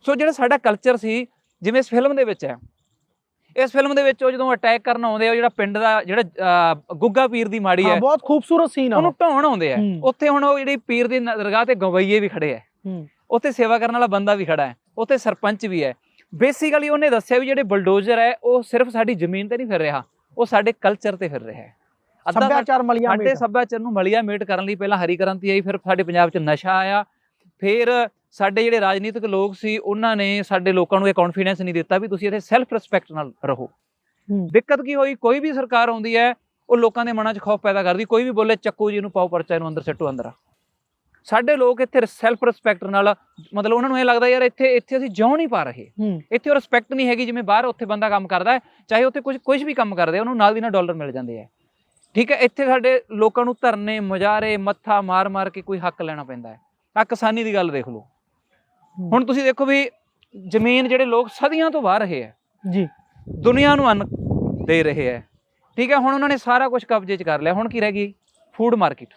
ਸੋ ਜਿਹੜਾ ਸਾਡਾ ਕਲਚਰ ਸੀ ਜਿਵੇਂ ਇਸ ਫਿਲਮ ਦੇ ਵਿੱਚ ਹੈ ਇਸ ਫਿਲਮ ਦੇ ਵਿੱਚ ਉਹ ਜਦੋਂ ਅਟੈਕ ਕਰਨ ਆਉਂਦੇ ਆ ਉਹ ਜਿਹੜਾ ਪਿੰਡ ਦਾ ਜਿਹੜਾ ਗੁੱਗਾ ਪੀਰ ਦੀ ਮਾੜੀ ਹਾਂ ਬਹੁਤ ਖੂਬਸੂਰਤ ਸੀਨ ਆ ਉਹਨੂੰ ਉਹ। ਢਾਉਣ ਆਉਂਦੇ ਆ। ਉੱਥੇ ਹੁਣ ਉਹ ਜਿਹੜੀ ਪੀਰ ਦੀ ਦਰਗਾਹ ਤੇ ਗਵਈਏ ਵੀ ਖੜੇ ਆ। ਉੱਥੇ ਸੇਵਾ ਕਰਨ ਵਾਲਾ ਬੰਦਾ ਵੀ ਖੜਾ ਹੈ। ਉੱਥੇ ਸਰਪੰਚ ਵੀ ਹੈ। ਬੇਸਿਕਲੀ ਉਹਨੇ ਦੱਸਿਆ ਵੀ ਜਿਹੜੇ ਬਲਡੋਜ਼ਰ ਹੈ ਉਹ ਸਿਰਫ ਸਾਡੀ ਜ਼ਮੀਨ ਤੇ ਨਹੀਂ ਫਿਰ ਰਿਹਾ। ਉਹ ਸਾਡੇ ਕਲਚਰ ਤੇ ਫਿਰ ਰਿਹਾ ਹੈ। ਸੱਭਿਆਚਾਰ ਮਲੀਆਂ ਸਾਡੇ ਸੱਭਿਆਚਾਰ ਨੂੰ ਮਲੀਆ ਮੇਟ ਕਰਨ ਲਈ ਪਹਿਲਾਂ ਹਰੀ ਕ੍ਰਾਂਤੀ ਆਈ ਫਿਰ ਸਾਡੇ ਪੰਜਾਬ 'ਚ ਨਸ਼ਾ ਆਇਆ। ਫਿਰ ਸਾਡੇ ਜਿਹੜੇ ਰਾਜਨੀਤਿਕ ਲੋਕ ਸੀ ਉਹਨਾਂ ਨੇ ਸਾਡੇ ਲੋਕਾਂ ਨੂੰ ਇਹ ਕੌਨਫੀਡੈਂਸ ਨਹੀਂ ਦਿੱਤਾ ਵੀ ਤੁਸੀਂ ਇੱਥੇ ਸੈਲਫ ਰਿਸਪੈਕਟ ਨਾਲ ਰਹੋ। ਦਿੱਕਤ ਕੀ ਹੋਈ? ਕੋਈ ਵੀ ਸਰਕਾਰ ਆਉਂਦੀ ਹੈ ਉਹ ਲੋਕਾਂ ਦੇ ਮਨਾਂ 'ਚ ਖੌਫ ਪੈਦਾ ਕਰਦੀ ਕੋਈ ਵੀ ਬੋਲੇ ਚੱਕੋ ਜੀ ਇਹਨੂੰ ਪਾਓ ਪਰਚਾ ਇਹਨੂੰ ਅੰਦਰ ਸੱਟੋ ਅੰਦਰ। ਸਾਡੇ ਲੋਕ ਇੱਥੇ ਸੈਲਫ ਰਿਸਪੈਕਟ ਨਾਲ ਮਤਲਬ ਉਹਨਾਂ ਨੂੰ ਇਹ ਲੱਗਦਾ ਯਾਰ ਇੱਥੇ ਇੱਥੇ ਅਸੀਂ ਜਿਉਂ ਨਹੀਂ ਪਾ ਰਹੇ। ਇੱਥੇ ਉਹ ਰਿਸਪੈਕਟ ਨਹੀਂ ਹੈਗੀ ਜਿਵੇਂ ਬਾਹਰ ਉੱਥੇ ਬੰਦਾ ਕੰਮ ਕਰਦਾ ਹੈ ਚਾਹੇ ਉੱਥੇ ਕੁਝ ਕੁਝ ਵੀ ਕੰਮ ਕਰਦੇ ਉਹਨੂੰ ਨਾਲ ਦੀ ਨਾਲ ਡਾਲਰ ਮਿਲ ਜਾਂਦੇ ਆ। ਠੀਕ ਹੈ ਇੱਥੇ ਸਾਡੇ ਲੋਕਾਂ ਨੂੰ ਧਰਨੇ ਮੁਜ਼ਾਹਰੇ ਮੱਥਾ ਮਾਰ ਮਾਰ ਕੇ ਕੋਈ ਹੱਕ ਲੈਣਾ ਪੈਂਦਾ ਹੈ। ਆ ਕਿਸਾਨੀ ਦੀ ਗੱਲ ਦੇਖ ਲਓ। ਹੁਣ ਤੁਸੀਂ ਦੇਖੋ ਵੀ ਜ਼ਮੀਨ ਜਿਹੜੇ ਲੋਕ ਸਦੀਆਂ ਤੋਂ ਵਾਹ ਰਹੇ ਆ ਜੀ। ਦੁਨੀਆ ਨੂੰ ਅੰਨ ਦੇ ਰਹੇ ਆ। ਠੀਕ ਹੈ ਹੁਣ ਉਹਨਾਂ ਨੇ ਸਾਰਾ ਕੁਝ ਕਬਜ਼ੇ 'ਚ ਕਰ ਲਿਆ। ਹੁਣ ਕੀ ਰਹਿ ਗਈ? Food market.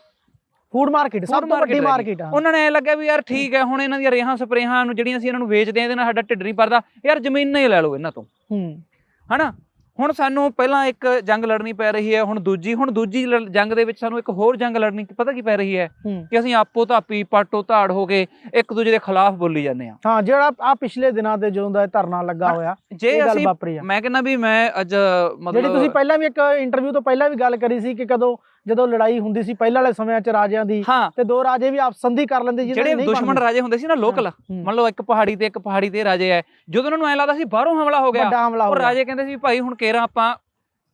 ਫੂਡ ਮਾਰਕੀਟ ਸਭ ਤੋਂ ਵੱਡੀ ਮਾਰਕੀਟ ਆ। ਉਹਨਾਂ ਨੇ ਐ ਲੱਗਿਆ ਵੀ ਯਾਰ ਠੀਕ ਹੈ ਹੁਣ ਇਹਨਾਂ ਦੀਆਂ ਰੇਹਾਂ ਸਪਰੇਹਾਂ ਨੂੰ ਜਿਹੜੀਆਂ ਅਸੀਂ ਇਹਨਾਂ ਨੂੰ ਵੇਚਦੇ ਆ ਇਹਦੇ ਨਾਲ ਸਾਡਾ ਢਿੱਡ ਨਹੀਂ ਭਰਦਾ। ਯਾਰ ਜ਼ਮੀਨਾਂ ਹੀ ਲੈ ਲਓ ਇਹਨਾਂ ਤੋਂ। ਹੂੰ। ਹਨਾ? ਹੁਣ ਸਾਨੂੰ ਪਹਿਲਾਂ ਇੱਕ ਜੰਗ ਲੜਨੀ ਪੈ ਰਹੀ ਹੈ ਹੁਣ ਦੂਜੀ ਹੁਣ ਦੂਜੀ ਜੰਗ ਦੇ ਵਿੱਚ ਸਾਨੂੰ ਇੱਕ ਹੋਰ ਜੰਗ ਲੜਨੀ ਪਤਾ ਕੀ ਪੈ ਰਹੀ ਹੈ? ਕਿ ਅਸੀਂ ਆਪੋ ਧਾਪੀ ਪਾਟੋ ਧਾੜ ਹੋ ਕੇ ਇੱਕ ਦੂਜੇ ਦੇ ਖਿਲਾਫ ਬੋਲੀ ਜਾਂਦੇ ਆ ਹਾਂ ਜਿਹੜਾ ਆ ਪਿਛਲੇ ਦਿਨਾਂ ਦੇ ਜਦੋਂ ਦਾ ਧਰਨਾ ਲੱਗਾ ਹੋਇਆ ਜੇ ਅਸੀਂ ਮੈਂ ਕਹਿੰਦਾ ਵੀ ਮੈਂ ਅੱਜ ਜਿਹੜੀ ਮਤਲਬ ਤੁਸੀਂ ਪਹਿਲਾਂ ਵੀ ਇੱਕ ਇੰਟਰਵਿਊ ਤੋਂ ਪਹਿਲਾਂ ਵੀ ਗੱਲ ਕਰੀ ਸੀ ਕਿ ਕਦੋਂ ਜਦੋਂ ਲੜਾਈ ਹੁੰਦੀ ਸੀ ਪਹਿਲਾਂ ਵਾਲੇ ਸਮਿਆਂ 'ਚ ਰਾਜਿਆਂ ਦੀ ਤੇ ਦੋ ਰਾਜੇ ਵੀ ਆਪ ਸੰਧੀ ਕਰ ਲੈਂਦੇ ਜਿਹੜੇ ਦੁਸ਼ਮਣ। ਰਾਜੇ ਹੁੰਦੇ ਸੀ ਨਾ ਲੋਕਲ। ਮੰਨ ਲਓ ਇੱਕ ਪਹਾੜੀ ਤੇ ਇੱਕ ਪਹਾੜੀ ਤੇ ਰਾਜੇ ਐ ਜਦੋਂ ਉਹਨਾਂ ਨੂੰ ਐ ਲੱਗਦਾ ਸੀ ਬਾਹਰੋਂ ਹਮਲਾ ਹੋ ਗਿਆ ਉਹ ਰਾਜੇ ਕਹਿੰਦੇ ਸੀ ਭਾਈ ਹੁਣ ਕੇਰਾ ਆਪਾਂ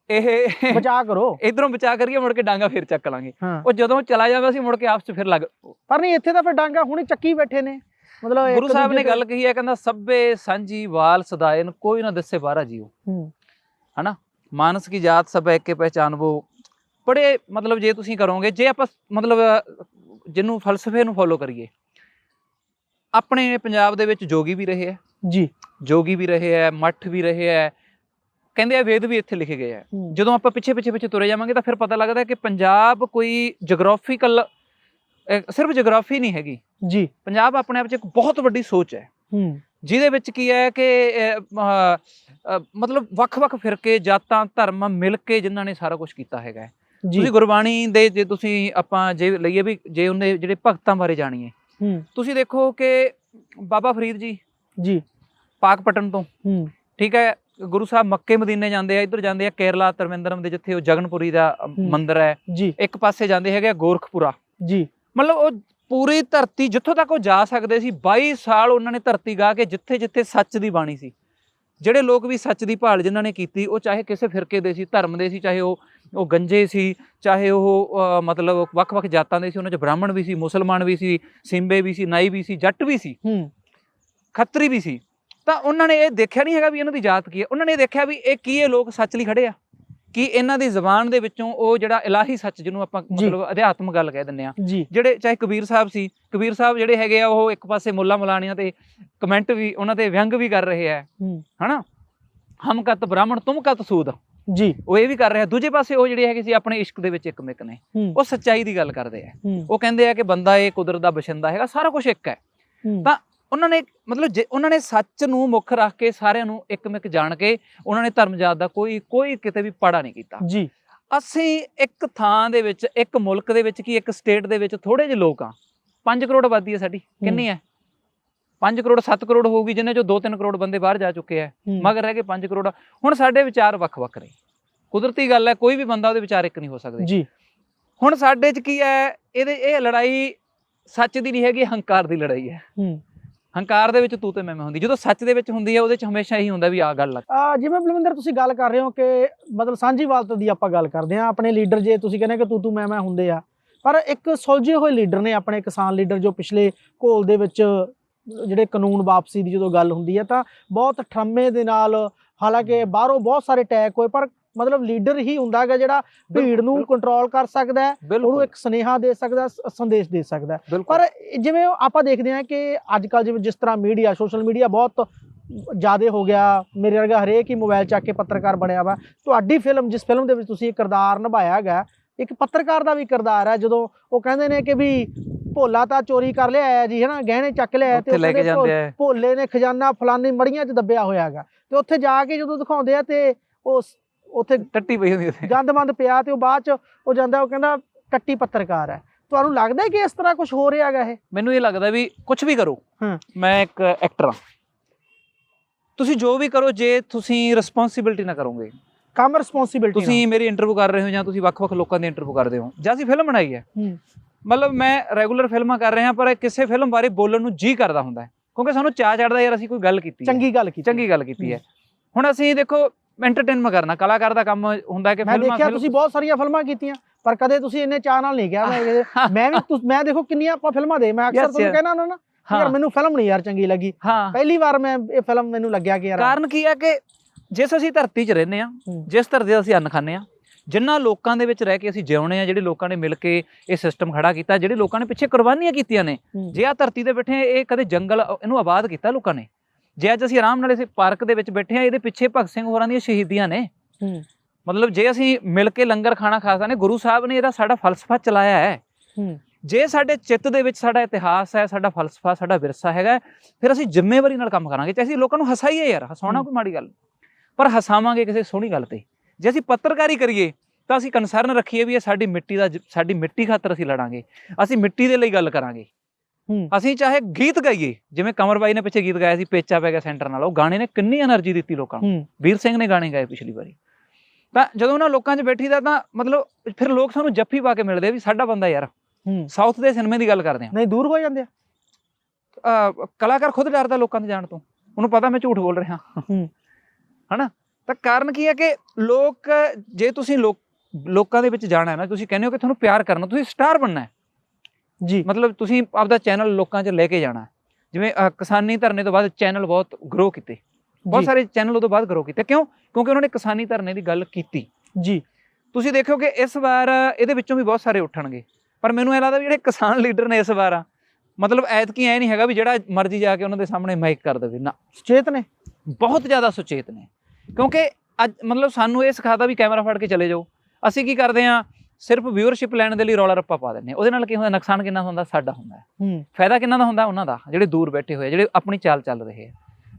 ਇਹ ਬਚਾ ਕਰੋ। ਇਧਰੋਂ ਬਚਾ ਕਰੀਏ ਮੁੜ ਕੇ ਡਾਂਗਾ ਫੇਰ ਚੱਕ ਲਾਂਗੇ। ਉਹ ਜਦੋਂ ਚਲਾ ਜਾਂਦਾ ਸੀ ਮੁੜ ਕੇ ਆਪਸ ਚ ਫਿਰ ਲੱਗ ਪਰ ਨਹੀਂ ਇੱਥੇ ਤਾਂ ਫਿਰ ਡਾਂਗਾ ਹੁਣੇ ਚੱਕੀ ਬੈਠੇ ਨੇ। ਮਤਲਬ ਗੁਰੂ ਸਾਹਿਬ ਨੇ ਗੱਲ ਕਹੀ ਹੈ ਕਹਿੰਦਾ ਸੱਬੇ ਸਾਂਝੀ ਵਾਲ ਸਦਾਇਨ ਕੋਈ ਨਾ ਦੱਸੇ ਬਾਹਰਾ ਜੀਓ। ਹਨਾ? ਮਾਨਸ ਕੀ ਜਾਤ ਸਭ ਇੱਕ ਪਹਿਚਾਨਵੋ ਬੜੇ ਮਤਲਬ ਜੇ ਤੁਸੀਂ ਕਰੋਗੇ ਜੇ ਆਪਾਂ ਮਤਲਬ ਜਿਹਨੂੰ ਫਲਸਫੇ ਨੂੰ ਫੋਲੋ ਕਰੀਏ ਆਪਣੇ ਪੰਜਾਬ ਦੇ ਵਿੱਚ ਜੋਗੀ ਵੀ ਰਹੇ ਹੈ। ਜੀ। ਜੋਗੀ ਵੀ ਰਹੇ ਹੈ ਮੱਠ ਵੀ ਰਹੇ ਹੈ। ਕਹਿੰਦੇ ਆ ਵੇਦ ਵੀ ਇੱਥੇ ਲਿਖੇ ਗਏ ਹੂੰ। ਜਦੋਂ ਆਪਾਂ ਪਿੱਛੇ ਪਿੱਛੇ ਪਿੱਛੇ ਤੁਰੇ ਜਾਵਾਂਗੇ ਤਾਂ ਫਿਰ ਪਤਾ ਲੱਗਦਾ ਕਿ ਪੰਜਾਬ ਕੋਈ ਜੀਓਗ੍ਰਾਫੀਕਲ ਸਿਰਫ ਜੀਓਗ੍ਰਾਫੀ ਨਹੀਂ ਹੈਗੀ। ਜੀ। ਪੰਜਾਬ ਆਪਣੇ ਆਪ 'ਚ ਇੱਕ ਬਹੁਤ ਵੱਡੀ ਸੋਚ ਹੈ। ਹੂੰ। ਜਿਹਦੇ ਵਿੱਚ ਕੀ ਹੈ ਕਿ ਮਤਲਬ ਵੱਖ-ਵੱਖ ਫਿਰਕੇ ਜਾਤਾਂ ਧਰਮ ਮਿਲ ਕੇ ਜਿਨ੍ਹਾਂ ਨੇ ਸਾਰਾ ਕੁਝ ਕੀਤਾ ਹੈਗਾ ਤੁਸੀਂ ਗੁਰਬਾਣੀ ਦੇ ਜੇ ਤੁਸੀਂ ਆਪਾਂ ਜੇ ਲਈਏ ਵੀ ਜੇ ਉਹਨੇ ਜਿਹੜੇ ਭਗਤਾਂ ਬਾਰੇ ਜਾਣੀਏ ਹੂੰ। ਤੁਸੀਂ ਦੇਖੋ ਕਿ ਬਾਬਾ ਫਰੀਦ ਜੀ ਜੀ। ਪਾਕਪਟਨ ਤੋਂ। ਹੂੰ। ਠੀਕ ਹੈ ਗੁਰੂ ਸਾਹਿਬ ਮੱਕੇ ਮਦੀਨੇ ਜਾਂਦੇ ਆ ਇੱਧਰ ਜਾਂਦੇ ਆ ਕੇਰਲਾ ਤਰਵਿੰਦਰਮ ਦੇ ਜਿੱਥੇ ਉਹ ਜਗਨਪੁਰੀ ਦਾ। ਮੰਦਿਰ ਹੈ। ਜੀ। ਇੱਕ ਪਾਸੇ ਜਾਂਦੇ ਹੈਗੇ ਗੋਰਖਪੁਰਾ। ਜੀ। ਮਤਲਬ ਉਹ ਪੂਰੀ ਧਰਤੀ ਜਿੱਥੋਂ ਤੱਕ ਉਹ ਜਾ ਸਕਦੇ ਸੀ 22 ਸਾਲ ਉਹਨਾਂ ਨੇ ਧਰਤੀ ਗਾ ਕੇ ਜਿੱਥੇ ਜਿੱਥੇ ਸੱਚ ਦੀ ਬਾਣੀ ਸੀ। ਜਿਹੜੇ ਲੋਕ ਵੀ ਸੱਚ ਦੀ ਭਾਲ ਜਿਨ੍ਹਾਂ ਨੇ ਕੀਤੀ ਉਹ ਚਾਹੇ ਕਿਸੇ ਫਿਰਕੇ ਦੇ ਸੀ ਧਰਮ ਦੇ ਸੀ ਚਾਹੇ ਉਹ ਉਹ ਗੰਜੇ ਸੀ ਚਾਹੇ ਉਹ ਮਤਲਬ ਵੱਖ-ਵੱਖ ਜਾਤਾਂ ਦੇ ਸੀ ਉਹਨਾਂ 'ਚ ਬ੍ਰਾਹਮਣ ਵੀ ਸੀ ਮੁਸਲਮਾਨ ਵੀ ਸੀ ਸਿੰਬੇ ਵੀ ਸੀ ਨਾਈ ਵੀ ਸੀ ਜੱਟ ਵੀ ਸੀ ਹੂੰ। ਖੱਤਰੀ ਵੀ ਸੀ। ਤਾਂ ਉਹਨਾਂ ਨੇ ਇਹ ਦੇਖਿਆ ਨਹੀਂ ਹੈਗਾ ਵੀ ਇਹਨਾਂ ਦੀ ਜਾਤ ਕੀ ਹੈ। ਉਹਨਾਂ ਨੇ ਇਹ ਦੇਖਿਆ ਵੀ ਇਹ ਕੀ ਇਹ ਲੋਕ ਸੱਚ ਲਈ ਖੜੇ ਆ? ਕਿ ਇਹਨਾਂ ਦੀ ਜ਼ੁਬਾਨ ਦੇ ਵਿੱਚੋਂ ਉਹ ਜਿਹੜਾ ਇਲਾਹੀ ਸੱਚ ਜਿਹਨੂੰ ਆਪਾਂ। ਮਤਲਬ ਅਧਿਆਤਮ ਗੱਲ ਕਹਿ ਦਿੰਦੇ ਆ। ਜਿਹੜੇ ਚਾਹੇ ਕਬੀਰ ਸਾਹਿਬ ਸੀ ਕਬੀਰ ਸਾਹਿਬ ਜਿਹੜੇ ਹੈਗੇ ਆ ਉਹ ਇੱਕ ਪਾਸੇ ਮੁੱਲਾ ਮਲਾਣੀਆਂ ਤੇ ਕਮੈਂਟ ਵੀ ਉਹਨਾਂ ਤੇ ਵਿਅੰਗ ਵੀ ਕਰ ਰਹੇ ਆ। ਹੂੰ। ਹਨਾ? ਹਮ ਕਤ ਬ੍ਰਾਹਮਣ ਤੁਮ ਕਤ ਸੂਦ। ਜੀ। ਉਹ ਇਹ ਵੀ ਕਰ ਰਹੇ ਦੂਜੇ ਪਾਸੇ ਉਹ ਜਿਹੜੇ ਹੈਗੇ ਸੀ ਆਪਣੇ ਇਸ਼ਕ ਦੇ ਵਿੱਚ ਇੱਕ ਮਿਕ ਨੇ। ਉਹ ਸੱਚਾਈ ਦੀ ਗੱਲ ਕਰਦੇ ਆ। ਉਹ ਕਹਿੰਦੇ ਆ ਕਿ ਬੰਦਾ ਇਹ ਕੁਦਰਤ ਦਾ ਬਸ਼ਿੰਦਾ ਹੈਗਾ ਸਾਰਾ ਕੁਝ ਇੱਕ ਹੈ। ਹੂੰ। ਤਾਂ ਉਹਨਾਂ ਨੇ ਮਤਲਬ ਜੇ ਉਹਨਾਂ ਨੇ ਸੱਚ ਨੂੰ ਮੁੱਖ ਰੱਖ ਕੇ ਸਾਰਿਆਂ ਨੂੰ ਇੱਕ ਮਿਕ ਜਾਣ ਕੇ ਉਹਨਾਂ ਨੇ ਧਰਮ ਜਾਤ ਦਾ ਕੋਈ ਕੋਈ ਕਿਤੇ ਵੀ ਪੜਾ ਨਹੀਂ ਕੀਤਾ। ਜੀ। ਅਸੀਂ ਇੱਕ ਥਾਂ ਦੇ ਵਿੱਚ ਇੱਕ ਮੁਲਕ ਦੇ ਵਿੱਚ ਕੀ ਇੱਕ ਸਟੇਟ ਦੇ ਵਿੱਚ ਥੋੜੇ ਜਿਹੇ ਲੋਕ ਆ 5 ਕਰੋੜ ਆਬਾਦੀ ਹੈ ਸਾਡੀ। ਕਿੰਨੀ ਹੈ? 5 ਕਰੋੜ 7 ਕਰੋੜ ਹੋਊਗੀ ਜਿਨ੍ਹਾਂ ਚੋਂ 2-3 ਕਰੋੜ ਬੰਦੇ ਬਾਹਰ ਜਾ ਚੁੱਕੇ ਆ। ਮਗਰ ਰਹਿ ਗਏ 5 ਕਰੋੜ ਹੁਣ ਸਾਡੇ ਵਿਚਾਰ ਵੱਖ-ਵੱਖ ਨੇ। ਕੁਦਰਤੀ ਗੱਲ ਹੈ ਕੋਈ ਵੀ ਬੰਦਾ ਉਹਦੇ ਵਿਚਾਰ ਇੱਕ ਨਹੀਂ ਹੋ ਸਕਦੇ। ਜੀ। ਹੁਣ ਸਾਡੇ 'ਚ ਕੀ ਹੈ ਇਹਦੇ ਇਹ ਲੜਾਈ ਸੱਚ ਦੀ ਨਹੀਂ ਹੈਗੀ ਹੰਕਾਰ ਦੀ ਲੜਾਈ ਹੈ। ਹੰਕਾਰ ਦੇ ਵਿੱਚ ਤੂੰ ਤੇ ਮੈਂ ਮੈਂ ਹੁੰਦੀ। ਜਦੋਂ ਸੱਚ ਦੇ ਵਿੱਚ ਹੁੰਦੀ ਹੈ ਉਹਦੇ 'ਚ ਹਮੇਸ਼ਾ ਇਹੀ ਹੁੰਦਾ ਵੀ ਆ ਗੱਲ ਆ। ਆ ਜਿਵੇਂ ਬਲਵਿੰਦਰ ਤੁਸੀਂ ਗੱਲ ਕਰ ਰਹੇ ਹੋ ਕਿ ਮਤਲਬ ਸਾਂਝੀਵਾਲਤਾ ਦੀ ਆਪਾਂ ਗੱਲ ਕਰਦੇ ਆ ਆਪਣੇ ਲੀਡਰ ਜੇ ਤੁਸੀਂ ਕਹਿੰਦੇ ਕਿ ਤੂੰ ਤੂੰ ਮੈਂ ਮੈਂ ਹੁੰਦੇ ਆ। ਪਰ ਇੱਕ ਸੁਲਝੇ ਹੋਏ ਲੀਡਰ ਨੇ ਆਪਣੇ ਕਿਸਾਨ ਲੀਡਰ ਜੋ ਪਿਛਲੇ ਘੋਲ ਦੇ ਵਿੱਚ ਜਿਹੜੇ ਕਾਨੂੰਨ ਵਾਪਸੀ ਦੀ ਜਦੋਂ ਗੱਲ ਹੁੰਦੀ ਹੈ ਤਾਂ ਬਹੁਤ ਠਰਮੇ ਦੇ ਨਾਲ ਹਾਲਾਂਕਿ ਬਾਹਰੋਂ ਬਹੁਤ ਸਾਰੇ ਅਟੈਕ ਹੋਏ ਪਰ ਮਤਲਬ ਲੀਡਰ ਹੀ ਹੁੰਦਾ ਹੈਗਾ ਜਿਹੜਾ ਭੀੜ ਨੂੰ। ਕੰਟਰੋਲ ਕਰ ਸਕਦਾ ਹੈ ਉਹਨੂੰ ਇੱਕ ਸੁਨੇਹਾ ਦੇ ਸਕਦਾ ਸੰਦੇਸ਼ ਦੇ ਸਕਦਾ ਪਰ ਜਿਵੇਂ ਆਪਾਂ ਦੇਖਦੇ ਹਾਂ ਕਿ ਅੱਜ ਕੱਲ ਜਿਵੇਂ ਜਿਸ ਤਰ੍ਹਾਂ ਮੀਡੀਆ ਸੋਸ਼ਲ ਮੀਡੀਆ ਬਹੁਤ ਜ਼ਿਆਦੇ ਹੋ ਗਿਆ ਮੇਰੇ ਵਰਗਾ ਹਰੇਕ ਹੀ ਮੋਬਾਈਲ ਚੱਕ ਕੇ ਪੱਤਰਕਾਰ ਬਣਿਆ ਵਾ। ਤੁਹਾਡੀ ਫਿਲਮ ਜਿਸ ਫਿਲਮ ਦੇ ਵਿੱਚ ਤੁਸੀਂ ਇਹ ਕਿਰਦਾਰ ਨਿਭਾਇਆ ਹੈਗਾ ਇੱਕ ਪੱਤਰਕਾਰ ਦਾ ਵੀ ਕਿਰਦਾਰ ਹੈ ਜਦੋਂ ਉਹ ਕਹਿੰਦੇ ਨੇ ਕਿ ਵੀ ਭੋਲਾ ਤਾਂ ਚੋਰੀ ਕਰ ਲਿਆ ਜੀ ਹਨਾ? ਗਹਿਣੇ ਚੱਕ ਲਿਆ ਤੇ ਆ। ਭੋਲੇ ਨੇ ਖਜ਼ਾਨਾ ਫਲਾਨੀ ਮੜੀਆਂ 'ਚ ਦੱਬਿਆ ਹੋਇਆ ਹੈਗਾ। ਤੇ ਉੱਥੇ ਜਾ ਕੇ ਜਦੋਂ ਦਿਖਾਉਂਦੇ ਆ ਤੇ ਉਹ ਉੱਥੇ ਟੱਟੀ ਪਈ ਹੁੰਦੀ ਉੱਥੇ। ਗੰਦਮੰਦ ਪਿਆ ਤੇ ਉਹ ਬਾਅਦ 'ਚ ਉਹ ਜਾਂਦਾ ਉਹ ਕਹਿੰਦਾ ਟੱਟੀ ਪੱਤਰਕਾਰ ਹੈ। ਤੁਹਾਨੂੰ ਲੱਗਦਾ ਕਿ ਇਸ ਤਰ੍ਹਾਂ ਕੁਝ ਹੋ ਰਿਹਾ ਹੈਗਾ ਇਹ? ਮੈਨੂੰ ਇਹ ਲੱਗਦਾ ਵੀ ਕੁਝ ਵੀ ਕਰੋ। ਮੈਂ ਇੱਕ ਐਕਟਰ ਹਾਂ। ਤੁਸੀਂ ਜੋ ਵੀ ਕਰੋ ਜੇ ਤੁਸੀਂ ਰਿਸਪੌਂਸਿਬਿਲਟੀ ਨਾ ਕਰੋਗੇ। ਕੰਮ ਰਿਸਪੌਂਸਿਬਿਲਟੀ ਤੁਸੀਂ ਮੇਰੀ ਇੰਟਰਵਿਊ ਕਰ ਰਹੇ ਹੋ ਜਾਂ ਤੁਸੀਂ ਵੱਖ-ਵੱਖ ਲੋਕਾਂ ਦੀ ਇੰਟਰਵਿਊ ਕਰਦੇ ਹੋ। ਜਾਂ ਅਸੀਂ ਫਿਲਮ ਬਣਾਈ ਹੂੰ। ਮਤਲਬ ਮੈਂ ਰੈਗੂਲਰ ਫਿਲਮਾਂ ਕਰ ਰਿਹਾ ਪਰ ਕਿਸੇ ਫਿਲਮ ਬਾਰੇ ਬੋਲਣ ਨੂੰ ਜੀ ਕਰਦਾ ਹੁੰਦਾ ਹੈ ਕਿਉਂਕਿ ਸਾਨੂੰ ਚਾਹ ਚੜਦਾ ਯਾਰ ਅਸੀਂ ਕੋਈ ਗੱਲ ਕੀਤੀ ਹੈ। ਚੰਗੀ ਗੱਲ ਕੀਤੀ ਚੰਗੀ ਗੱਲ ਕੀਤੀ ਹੈ ਹੁਣ ਅਸੀਂ ਦੇਖੋ ਐਂਟਰਟੇਨਮੈਂਟ ਕਰਨਾ ਕਲਾਕਾਰ ਦਾ ਕੰਮ ਹੁੰਦਾ ਕਿ ਮੈਂ ਫਿਲਮਾਂ ਦੇਖਿਆ ਤੁਸੀਂ ਬਹੁਤ ਸਾਰੀਆਂ ਫਿਲਮਾਂ ਕੀਤੀਆਂ ਪਰ ਕਦੇ ਤੁਸੀਂ ਇੰਨੇ ਚਾਹ ਨਾਲ ਨਹੀਂ ਗਿਆ ਮੈਂ ਮੈਂ ਵੀ ਮੈਂ ਦੇਖੋ ਕਿੰਨੀਆਂ ਆਪਾਂ ਫਿਲਮਾਂ ਦੇ ਮੈਂ ਅਕਸਰ ਤੁਹਾਨੂੰ. ਕਹਿਣਾ ਹੁੰਦਾ ਨਾ ਯਾਰ ਮੈਨੂੰ ਫਿਲਮ ਨਹੀਂ ਯਾਰ ਚੰਗੀ ਲੱਗੀ ਪਹਿਲੀ ਵਾਰ ਮੈਂ ਇਹ ਫਿਲਮ ਮੈਨੂੰ ਲੱਗਿਆ ਕਿ ਯਾਰ ਕਾਰਨ ਕੀ ਹੈ ਕਿ ਜਿਸ ਅਸੀਂ ਧਰਤੀ 'ਚ ਰਹਿੰਦੇ ਆ। ਜਿਸ ਧਰਤੀ ਦਾ ਅਸੀਂ ਅੰਨ ਖਾਂਦੇ ਆ ਜਿਨ੍ਹਾਂ ਲੋਕਾਂ ਦੇ ਵਿੱਚ ਰਹਿ ਕੇ ਅਸੀਂ ਜਿਉਣੇ ਆ ਜਿਹੜੇ ਲੋਕਾਂ ਨੇ ਮਿਲ ਕੇ ਇਹ ਸਿਸਟਮ ਖੜਾ ਕੀਤਾ ਜਿਹੜੇ ਲੋਕਾਂ ਨੇ ਪਿੱਛੇ ਕੁਰਬਾਨੀਆਂ ਕੀਤੀਆਂ ਨੇ। ਜੇ ਆ ਧਰਤੀ ਤੇ ਬੈਠੇ ਇਹ ਕਦੇ ਜੰਗਲ ਇਹਨੂੰ ਆਬਾਦ ਕੀਤਾ ਲੋਕਾਂ ਨੇ? ਜੇ ਅੱਜ ਅਸੀਂ ਆਰਾਮ ਨਾਲ ਇਸੇ ਪਾਰਕ ਦੇ ਵਿੱਚ ਬੈਠੇ ਆ ਇਹਦੇ ਪਿੱਛੇ ਭਗਤ ਸਿੰਘ ਹੋਰਾਂ ਦੀਆਂ ਸ਼ਹੀਦੀਆਂ ਨੇ। ਮਤਲਬ ਜੇ ਅਸੀਂ ਮਿਲ ਕੇ ਲੰਗਰ ਖਾਣਾ ਖਾ ਸਕਦੇ ਗੁਰੂ ਸਾਹਿਬ ਨੇ ਇਹਦਾ ਸਾਡਾ ਫਲਸਫਾ ਚਲਾਇਆ ਹੈ। ਜੇ ਸਾਡੇ ਚਿੱਤ ਦੇ ਵਿੱਚ ਸਾਡਾ ਇਤਿਹਾਸ ਹੈ ਸਾਡਾ ਫਲਸਫਾ ਸਾਡਾ ਵਿਰਸਾ ਹੈਗਾ ਫਿਰ ਅਸੀਂ ਜ਼ਿੰਮੇਵਾਰੀ ਨਾਲ ਕੰਮ ਕਰਾਂਗੇ ਤੇ ਅਸੀਂ ਲੋਕਾਂ ਨੂੰ ਹਸਾਈਏ ਯਾਰ ਹਸਾਉਣਾ। ਕੋਈ ਮਾੜੀ ਗੱਲ। ਪਰ ਹਸਾਵਾਂਗੇ ਕਿਸੇ ਸੋਹਣੀ ਗੱਲ ਤੇ। ਜੇ ਅਸੀਂ ਪੱਤਰਕਾਰੀ ਕਰੀਏ ਤਾਂ ਅਸੀਂ ਕਨਸਰਨ ਰੱਖੀਏ ਵੀ ਇਹ ਸਾਡੀ ਮਿੱਟੀ ਦਾ ਸਾਡੀ ਮਿੱਟੀ ਖਾਤਰ ਅਸੀਂ ਲੜਾਂਗੇ। ਅਸੀਂ ਮਿੱਟੀ ਦੇ ਲਈ ਗੱਲ ਕਰਾਂਗੇ। ਅਸੀਂ ਚਾਹੇ ਗੀਤ ਗਾਈਏ ਜਿਵੇਂ ਕਮਰ ਬਾਈ ਨੇ ਪਿੱਛੇ ਗੀਤ ਗਾਇਆ ਸੀ ਪੇਚਾ ਪੈ ਗਿਆ ਸੈਂਟਰ ਨਾਲ ਉਹ ਗਾਣੇ ਨੇ ਕਿੰਨੀ એનર્ਜੀ ਦਿੱਤੀ ਲੋਕਾਂ ਨੂੰ। ਵੀਰ ਸਿੰਘ ਨੇ ਗਾਣੇ ਗਾਏ ਪਿਛਲੀ ਵਾਰੀ। ਤਾਂ ਜਦੋਂ ਉਹਨਾਂ ਲੋਕਾਂ 'ਚ ਬੈਠੀ ਦਾ ਤਾਂ ਮਤਲਬ ਫਿਰ ਲੋਕ ਸਾਨੂੰ ਜੱਫੀ ਪਾ ਕੇ ਮਿਲਦੇ ਵੀ ਸਾਡਾ ਬੰਦਾ ਯਾਰ ਸਾਊਥ ਦੇ ਸਿਨੇਮੇ ਦੀ ਗੱਲ ਕਰਦੇ ਆ ਨਹੀਂ ਦੂਰ ਹੋ ਜਾਂਦੇ ਆ। ਕਲਾਕਾਰ ਖੁਦ ਡਰਦਾ ਲੋਕਾਂ ਦੇ ਜਾਣ ਤੋਂ। ਉਹਨੂੰ ਪਤਾ ਮੈਂ ਝੂਠ ਬੋਲ ਰਿਹਾ। ਹਨਾ? ਤਾਂ ਕਾਰਨ ਕੀ ਹੈ ਕਿ ਲੋਕ ਜੇ ਤੁਸੀਂ ਲੋਕ ਲੋਕਾਂ ਦੇ ਵਿੱਚ ਜਾਣਾ ਹੈ ਨਾ ਤੁਸੀਂ ਕਹਿੰਦੇ ਹੋ ਕਿ ਤੁਹਾਨੂੰ ਪਿਆਰ ਕਰਨਾ ਤੁਸੀਂ ਸਟਾਰ ਬਣਨਾ ਹੈ। ਜੀ। ਮਤਲਬ ਤੁਸੀਂ ਆਪਦਾ ਚੈਨਲ ਲੋਕਾਂ 'ਚ ਲੈ ਕੇ ਜਾਣਾ ਜਿਵੇਂ ਕਿਸਾਨੀ ਧਰਨੇ ਤੋਂ ਬਾਅਦ ਚੈਨਲ ਬਹੁਤ ਗਰੋ ਕੀਤੇ। ਬਹੁਤ ਸਾਰੇ ਚੈਨਲ ਉਹ ਤੋਂ ਬਾਅਦ ਗਰੋ ਕੀਤੇ। ਕਿਉਂ? ਕਿਉਂਕਿ ਉਹਨਾਂ ਨੇ ਕਿਸਾਨੀ ਧਰਨੇ ਦੀ ਗੱਲ ਕੀਤੀ। ਜੀ। ਤੁਸੀਂ ਦੇਖਿਓ ਕਿ ਇਸ ਵਾਰ ਇਹਦੇ ਵਿੱਚੋਂ ਵੀ ਬਹੁਤ ਸਾਰੇ ਉੱਠਣਗੇ। ਪਰ ਮੈਨੂੰ ਇਹ ਲੱਗਦਾ ਵੀ ਜਿਹੜੇ ਕਿਸਾਨ ਲੀਡਰ ਨੇ ਇਸ ਵਾਰ ਮਤਲਬ ਐਤਕੀ ਐ ਨਹੀਂ ਹੈਗਾ ਵੀ ਜਿਹੜਾ ਮਰਜ਼ੀ ਜਾ ਕੇ ਉਹਨਾਂ ਦੇ ਸਾਹਮਣੇ ਮਾਈਕ ਕਰ ਦੇਵੇ। ਨਾ। ਸੁਚੇਤ ਨੇ? ਬਹੁਤ ਜ਼ਿਆਦਾ ਸੁਚੇਤ ਨੇ। ਕਿਉਂਕਿ ਅੱਜ ਮਤਲਬ ਸਾਨੂੰ ਇਹ ਸਿਖਾਤਾ ਵੀ ਕੈਮਰਾ ਫੜ ਕੇ ਚਲੇ ਜਾਓ। ਅਸੀਂ ਕੀ ਕਰਦੇ ਆ ਸਿਰਫ ਵਿਊਅਰਸ਼ਿਪ ਲੈਣ ਦੇ ਲਈ ਰੌਲਾ ਰੱਪਾ ਪਾ ਦਿੰਦੇ ਹਾਂ। ਉਹਦੇ ਨਾਲ ਕੀ ਹੁੰਦਾ ਨੁਕਸਾਨ ਕਿੰਨਾ ਹੁੰਦਾ? ਸਾਡਾ ਹੁੰਦਾ ਹੈ। ਫਾਇਦਾ ਕਿੰਨਾ ਦਾ ਹੁੰਦਾ? ਉਹਨਾਂ ਦਾ ਜਿਹੜੇ ਦੂਰ ਬੈਠੇ ਹੋਏ ਆ, ਜਿਹੜੇ ਆਪਣੀ ਚਾਲ ਚੱਲ ਰਹੇ ਆ।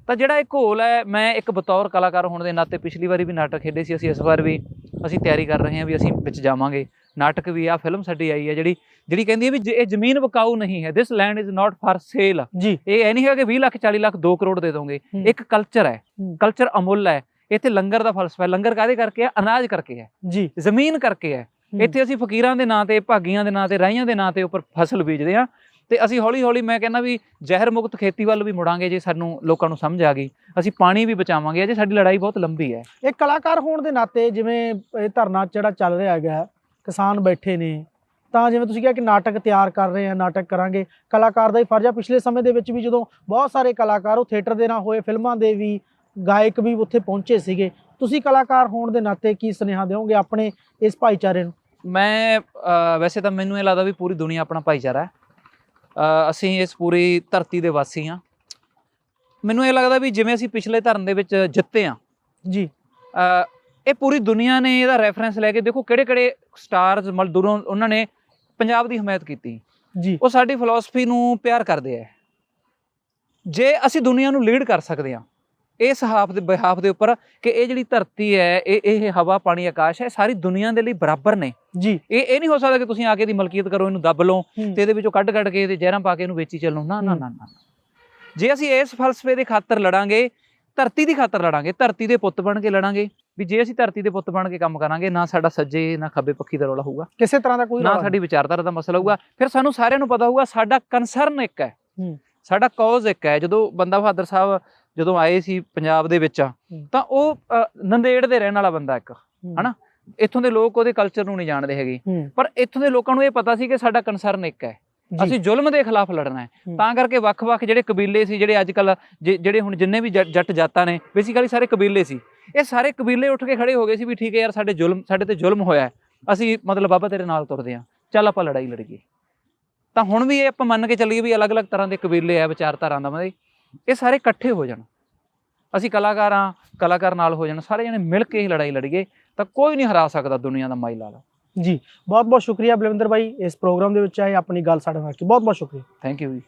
ਤਾਂ ਜਿਹੜਾ ਇਹ ਘੋਲ ਹੈ ਮੈਂ ਇੱਕ ਬਤੌਰ ਕਲਾਕਾਰ ਹੋਣ ਦੇ ਨਾਤੇ ਪਿਛਲੀ ਵਾਰੀ ਵੀ ਨਾਟਕ ਖੇਡੇ ਸੀ ਅਸੀਂ ਇਸ ਵਾਰ ਵੀ ਅਸੀਂ ਤਿਆਰੀ ਕਰ ਰਹੇ ਹਾਂ ਵੀ ਅਸੀਂ ਵਿੱਚ ਜਾਵਾਂਗੇ। ਨਾਟਕ ਵੀ ਆ ਫਿਲਮ ਸਾਡੀ ਆਈ ਹੈ ਜਿਹੜੀ ਜਿਹੜੀ ਕਹਿੰਦੀ ਹੈ ਵੀ ਇਹ ਜ਼ਮੀਨ ਵਿਕਾਊ ਨਹੀਂ ਹੈ this land is not for sale ਜੀ। ਇਹ ਐ ਨਹੀਂ ਹੈ ਕਿ 20 ਲੱਖ 40 ਲੱਖ 2 ਕਰੋੜ ਦੇ ਦੋਗੇ। ਇੱਕ ਕਲਚਰ ਹੂੰ। ਕਲਚਰ ਅਮੁੱਲ ਹੈ। ਇੱਥੇ ਲੰਗਰ ਦਾ ਫਲਸਫਾ ਹੈ। ਲੰਗਰ ਕਾਦੇ ਕਰਕੇ ਹੈ? ਅਨਾਜ ਕਰਕੇ ਹੈ। ਜੀ। ਜ਼ਮੀਨ ਕਰਕੇ ਹੈ। ਇੱਥੇ ਅਸੀਂ ਫਕੀਰਾਂ ਦੇ ਨਾਂ ਤੇ ਭਾਗੀਆਂ ਦੇ ਨਾਂ ਤੇ ਰਾਈਆਂ ਦੇ ਨਾਂ ਤੇ ਉੱਪਰ ਫਸਲ ਬੀਜਦੇ ਆ ਤੇ ਅਸੀਂ ਹੌਲੀ ਹੌਲੀ ਮੈਂ ਕਹਿੰਦਾ ਵੀ ਜ਼ਹਿਰ ਮੁਕਤ ਖੇਤੀ ਵੱਲ ਵੀ ਮੁੜਾਂਗੇ ਜੇ ਸਾਨੂੰ ਲੋਕਾਂ ਨੂੰ ਸਮਝ ਆ ਗਈ। ਅਸੀਂ ਪਾਣੀ ਵੀ ਬਚਾਵਾਂਗੇ। ਅਜੇ ਸਾਡੀ ਲੜਾਈ ਬਹੁਤ ਲੰਬੀ ਹੈ। ਇੱਕ ਕਲਾਕਾਰ ਹੋਣ ਦੇ ਨਾਤੇ ਜਿਵੇਂ ਇਹ ਧਰਨਾ ਜਿਹੜਾ ਚੱਲ ਰਿਹਾ ਹੈਗਾ ਕਿਸਾਨ ਬੈਠੇ ਨੇ ਤਾਂ ਜਿਵੇਂ ਤੁਸੀਂ ਕਿਹਾ ਕਿ ਨਾਟਕ ਤਿਆਰ ਕਰ ਰਹੇ ਆ ਨਾਟਕ ਕਰਾਂਗੇ। ਕਲਾਕਾਰ ਦਾ ਹੀ ਫਰਜ਼ ਆ ਪਿਛਲੇ ਸਮੇਂ ਦੇ ਵਿੱਚ ਵੀ ਜਦੋਂ ਬਹੁਤ ਸਾਰੇ ਕਲਾਕਾਰ ਉਹ ਥੀਏਟਰ ਦੇ ਨਾਲ ਹੋਏ ਫਿਲਮਾਂ ਦੇ ਵੀ ਗਾਇਕ ਵੀ ਉੱਥੇ ਪਹੁੰਚੇ ਸੀਗੇ। ਤੁਸੀਂ ਕਲਾਕਾਰ ਹੋਣ ਦੇ ਨਾਤੇ ਕੀ ਸੁਨੇਹਾ ਦਿਓਗੇ ਆਪਣੇ ਇਸ ਭਾਈਚਾਰੇ ਨੂੰ? ਮੈਂ ਵੈਸੇ ਤਾਂ ਮੈਨੂੰ ਇਹ ਲੱਗਦਾ ਵੀ ਪੂਰੀ ਦੁਨੀਆ ਆਪਣਾ ਭਾਈਚਾਰਾ ਹੈ। ਅਸੀਂ ਇਸ ਪੂਰੀ ਧਰਤੀ ਦੇ ਵਾਸੀ ਹਾਂ। ਮੈਨੂੰ ਇਹ ਲੱਗਦਾ ਵੀ ਜਿਵੇਂ ਅਸੀਂ ਪਿਛਲੇ ਧਰਨ ਦੇ ਵਿੱਚ ਜਿੱਤੇ ਆ ਜੀ। ਇਹ ਪੂਰੀ ਦੁਨੀਆ ਨੇ ਇਹਦਾ ਰੈਫਰੈਂਸ ਲੈ ਕੇ ਦੇਖੋ ਕਿਹੜੇ ਕਿਹੜੇ ਸਟਾਰਸ ਮਜ਼ਦੂਰੋਂ ਉਹਨਾਂ ਨੇ ਪੰਜਾਬ ਦੀ ਹਮਾਇਤ ਕੀਤੀ। ਜੀ। ਉਹ ਸਾਡੀ ਫਿਲਾਸਫੀ ਨੂੰ ਪਿਆਰ ਕਰਦੇ ਆ। ਜੇ ਅਸੀਂ ਦੁਨੀਆ ਨੂੰ ਲੀਡ ਕਰ ਸਕਦੇ ਹਾਂ ਇਸ ਹਾਫ ਦੇ ਬਿਹਾਫ ਦੇ ਉੱਪਰ ਕਿ ਇਹ ਜਿਹੜੀ ਧਰਤੀ ਹੈ ਇਹ ਇਹ ਹਵਾ ਪਾਣੀ ਆਕਾਸ਼ ਹੈ ਸਾਰੀ ਦੁਨੀਆ ਦੇ ਲਈ ਬਰਾਬਰ ਨੇ। ਜੀ। ਇਹ ਇਹ ਨਹੀਂ ਹੋ ਸਕਦਾ ਕਿ ਤੁਸੀਂ ਆ ਕੇ ਦੀ ਮਲਕੀਅਤ ਕਰੋ ਇਹਨੂੰ ਦੱਬ ਲਓ ਤੇ ਇਹਦੇ ਵਿੱਚੋਂ ਕੱਢ ਕੱਢ ਕੇ ਇਹਦੇ ਜ਼ਹਿਰਾਂ ਪਾ ਕੇ ਇਹਨੂੰ ਵੇਚੀ ਚੱਲੋ। ਨਾ ਨਾ। ਨਾ ਨਾ ਜੇ ਅਸੀਂ ਇਸ ਫਲਸਫੇ ਦੇ ਖਾਤਰ ਲੜਾਂਗੇ ਧਰਤੀ ਦੀ ਖਾਤਰ ਲੜਾਂਗੇ ਧਰਤੀ ਦੇ ਪੁੱਤ ਬਣ ਕੇ ਲੜਾਂਗੇ ਵੀ ਜੇ ਅਸੀਂ ਧਰਤੀ ਦੇ ਪੁੱਤ ਬਣ ਕੇ ਕੰਮ ਕਰਾਂਗੇ ਨਾ ਸਾਡਾ ਸੱਜੇ ਨਾ ਖੱਬੇ ਪੱਖੀ ਦਾ ਰੌਲਾ ਹੋਊਗਾ। ਕਿਸੇ ਤਰ੍ਹਾਂ ਦਾ ਕੋਈ ਨਾ ਸਾਡੀ ਵਿਚਾਰਧਾਰਾ ਦਾ ਮਸਲਾ ਹੋਊਗਾ। ਫਿਰ ਸਾਨੂੰ ਸਾਰਿਆਂ ਨੂੰ ਪਤਾ ਹੋਊਗਾ ਸਾਡਾ ਕਨਸਰਨ ਇੱਕ ਹੂੰ। ਸਾਡਾ ਕੌਜ਼ ਇੱਕ ਹੈ। ਜਦੋਂ ਬੰਦਾ ਬਹਾਦਰ ਸਾਹਿਬ ਜਦੋਂ ਆਏ ਸੀ ਪੰਜਾਬ ਦੇ ਵਿੱਚ ਤਾਂ ਉਹ ਨੰਦੇੜ ਦੇ ਰਹਿਣ ਵਾਲਾ ਬੰਦਾ ਇੱਕ। ਹਨਾ? ਇੱਥੋਂ ਦੇ ਲੋਕ ਉਹਦੇ ਕਲਚਰ ਨੂੰ ਨਹੀਂ ਜਾਣਦੇ ਹੈਗੇ। ਪਰ ਇੱਥੋਂ ਦੇ ਲੋਕਾਂ ਨੂੰ ਇਹ ਪਤਾ ਸੀ ਕਿ ਸਾਡਾ ਕਨਸਰਨ ਇੱਕ ਹੈ। ਅਸੀਂ ਜ਼ੁਲਮ ਦੇ ਖਿਲਾਫ ਲੜਨਾ ਹੈ। ਤਾਂ ਕਰਕੇ ਵੱਖ-ਵੱਖ ਜਿਹੜੇ ਕਬੀਲੇ ਸੀ ਜਿਹੜੇ ਅੱਜ ਕੱਲ ਜਿਹੜੇ ਹੁਣ ਜਿੰਨੇ ਵੀ ਜੱਟ ਜਾਤਾਂ ਨੇ ਬੇਸਿਕਲੀ ਸਾਰੇ ਕਬੀਲੇ ਸੀ। ਇਹ ਸਾਰੇ ਕਬੀਲੇ ਉੱਠ ਕੇ ਖੜੇ ਹੋ ਗਏ ਸੀ ਵੀ ਠੀਕ ਹੈ ਯਾਰ ਸਾਡੇ ਜ਼ੁਲਮ ਸਾਡੇ ਤੇ ਜ਼ੁਲਮ ਹੋਇਆ ਹੈ। ਅਸੀਂ ਮਤਲਬ ਬਾਬਾ ਤੇਰੇ ਨਾਲ ਤੁਰਦੇ ਹਾਂ। ਚੱਲ ਆਪਾਂ ਲੜਾਈ ਲੜੀਏ ਤਾਂ ਹੁਣ ਵੀ ਇਹ ਆਪਾਂ ਮੰਨ ਕੇ ਚੱਲੀਏ ਵੀ ਅਲੱਗ-ਅਲੱਗ ਤਰ੍ਹਾਂ ਦੇ ਕਬੀਲੇ ਆ ਵਿਚਾਰਧਾਰਾਂ ਦਾ ਮਤਲਬ ਇਹ ਸਾਰੇ ਇਕੱਠੇ ਹੋ ਜਾਣ। ਅਸੀਂ ਕਲਾਕਾਰਾਂ ਕਲਾਕਾਰ ਨਾਲ ਹੋ ਜਾਣ ਸਾਰੇ ਜਣੇ ਮਿਲ ਕੇ ਹੀ ਲੜਾਈ ਲੜੀਏ ਤਾਂ ਕੋਈ ਨਹੀਂ ਹਰਾ ਸਕਦਾ ਦੁਨੀਆ ਦਾ ਮਾਈ ਲਾਲ ਜੀ ਬਹੁਤ ਬਹੁਤ ਸ਼ੁਕਰੀਆ ਬਲਵਿੰਦਰ ਭਾਈ ਇਸ ਪ੍ਰੋਗਰਾਮ ਦੇ ਵਿੱਚ ਆਏ ਆਪਣੀ ਗੱਲ ਸਾਡੇ ਨਾਲ ਰੱਖੀ। ਬਹੁਤ ਬਹੁਤ ਸ਼ੁਕਰੀਆ। ਥੈਂਕ ਯੂ ਜੀ।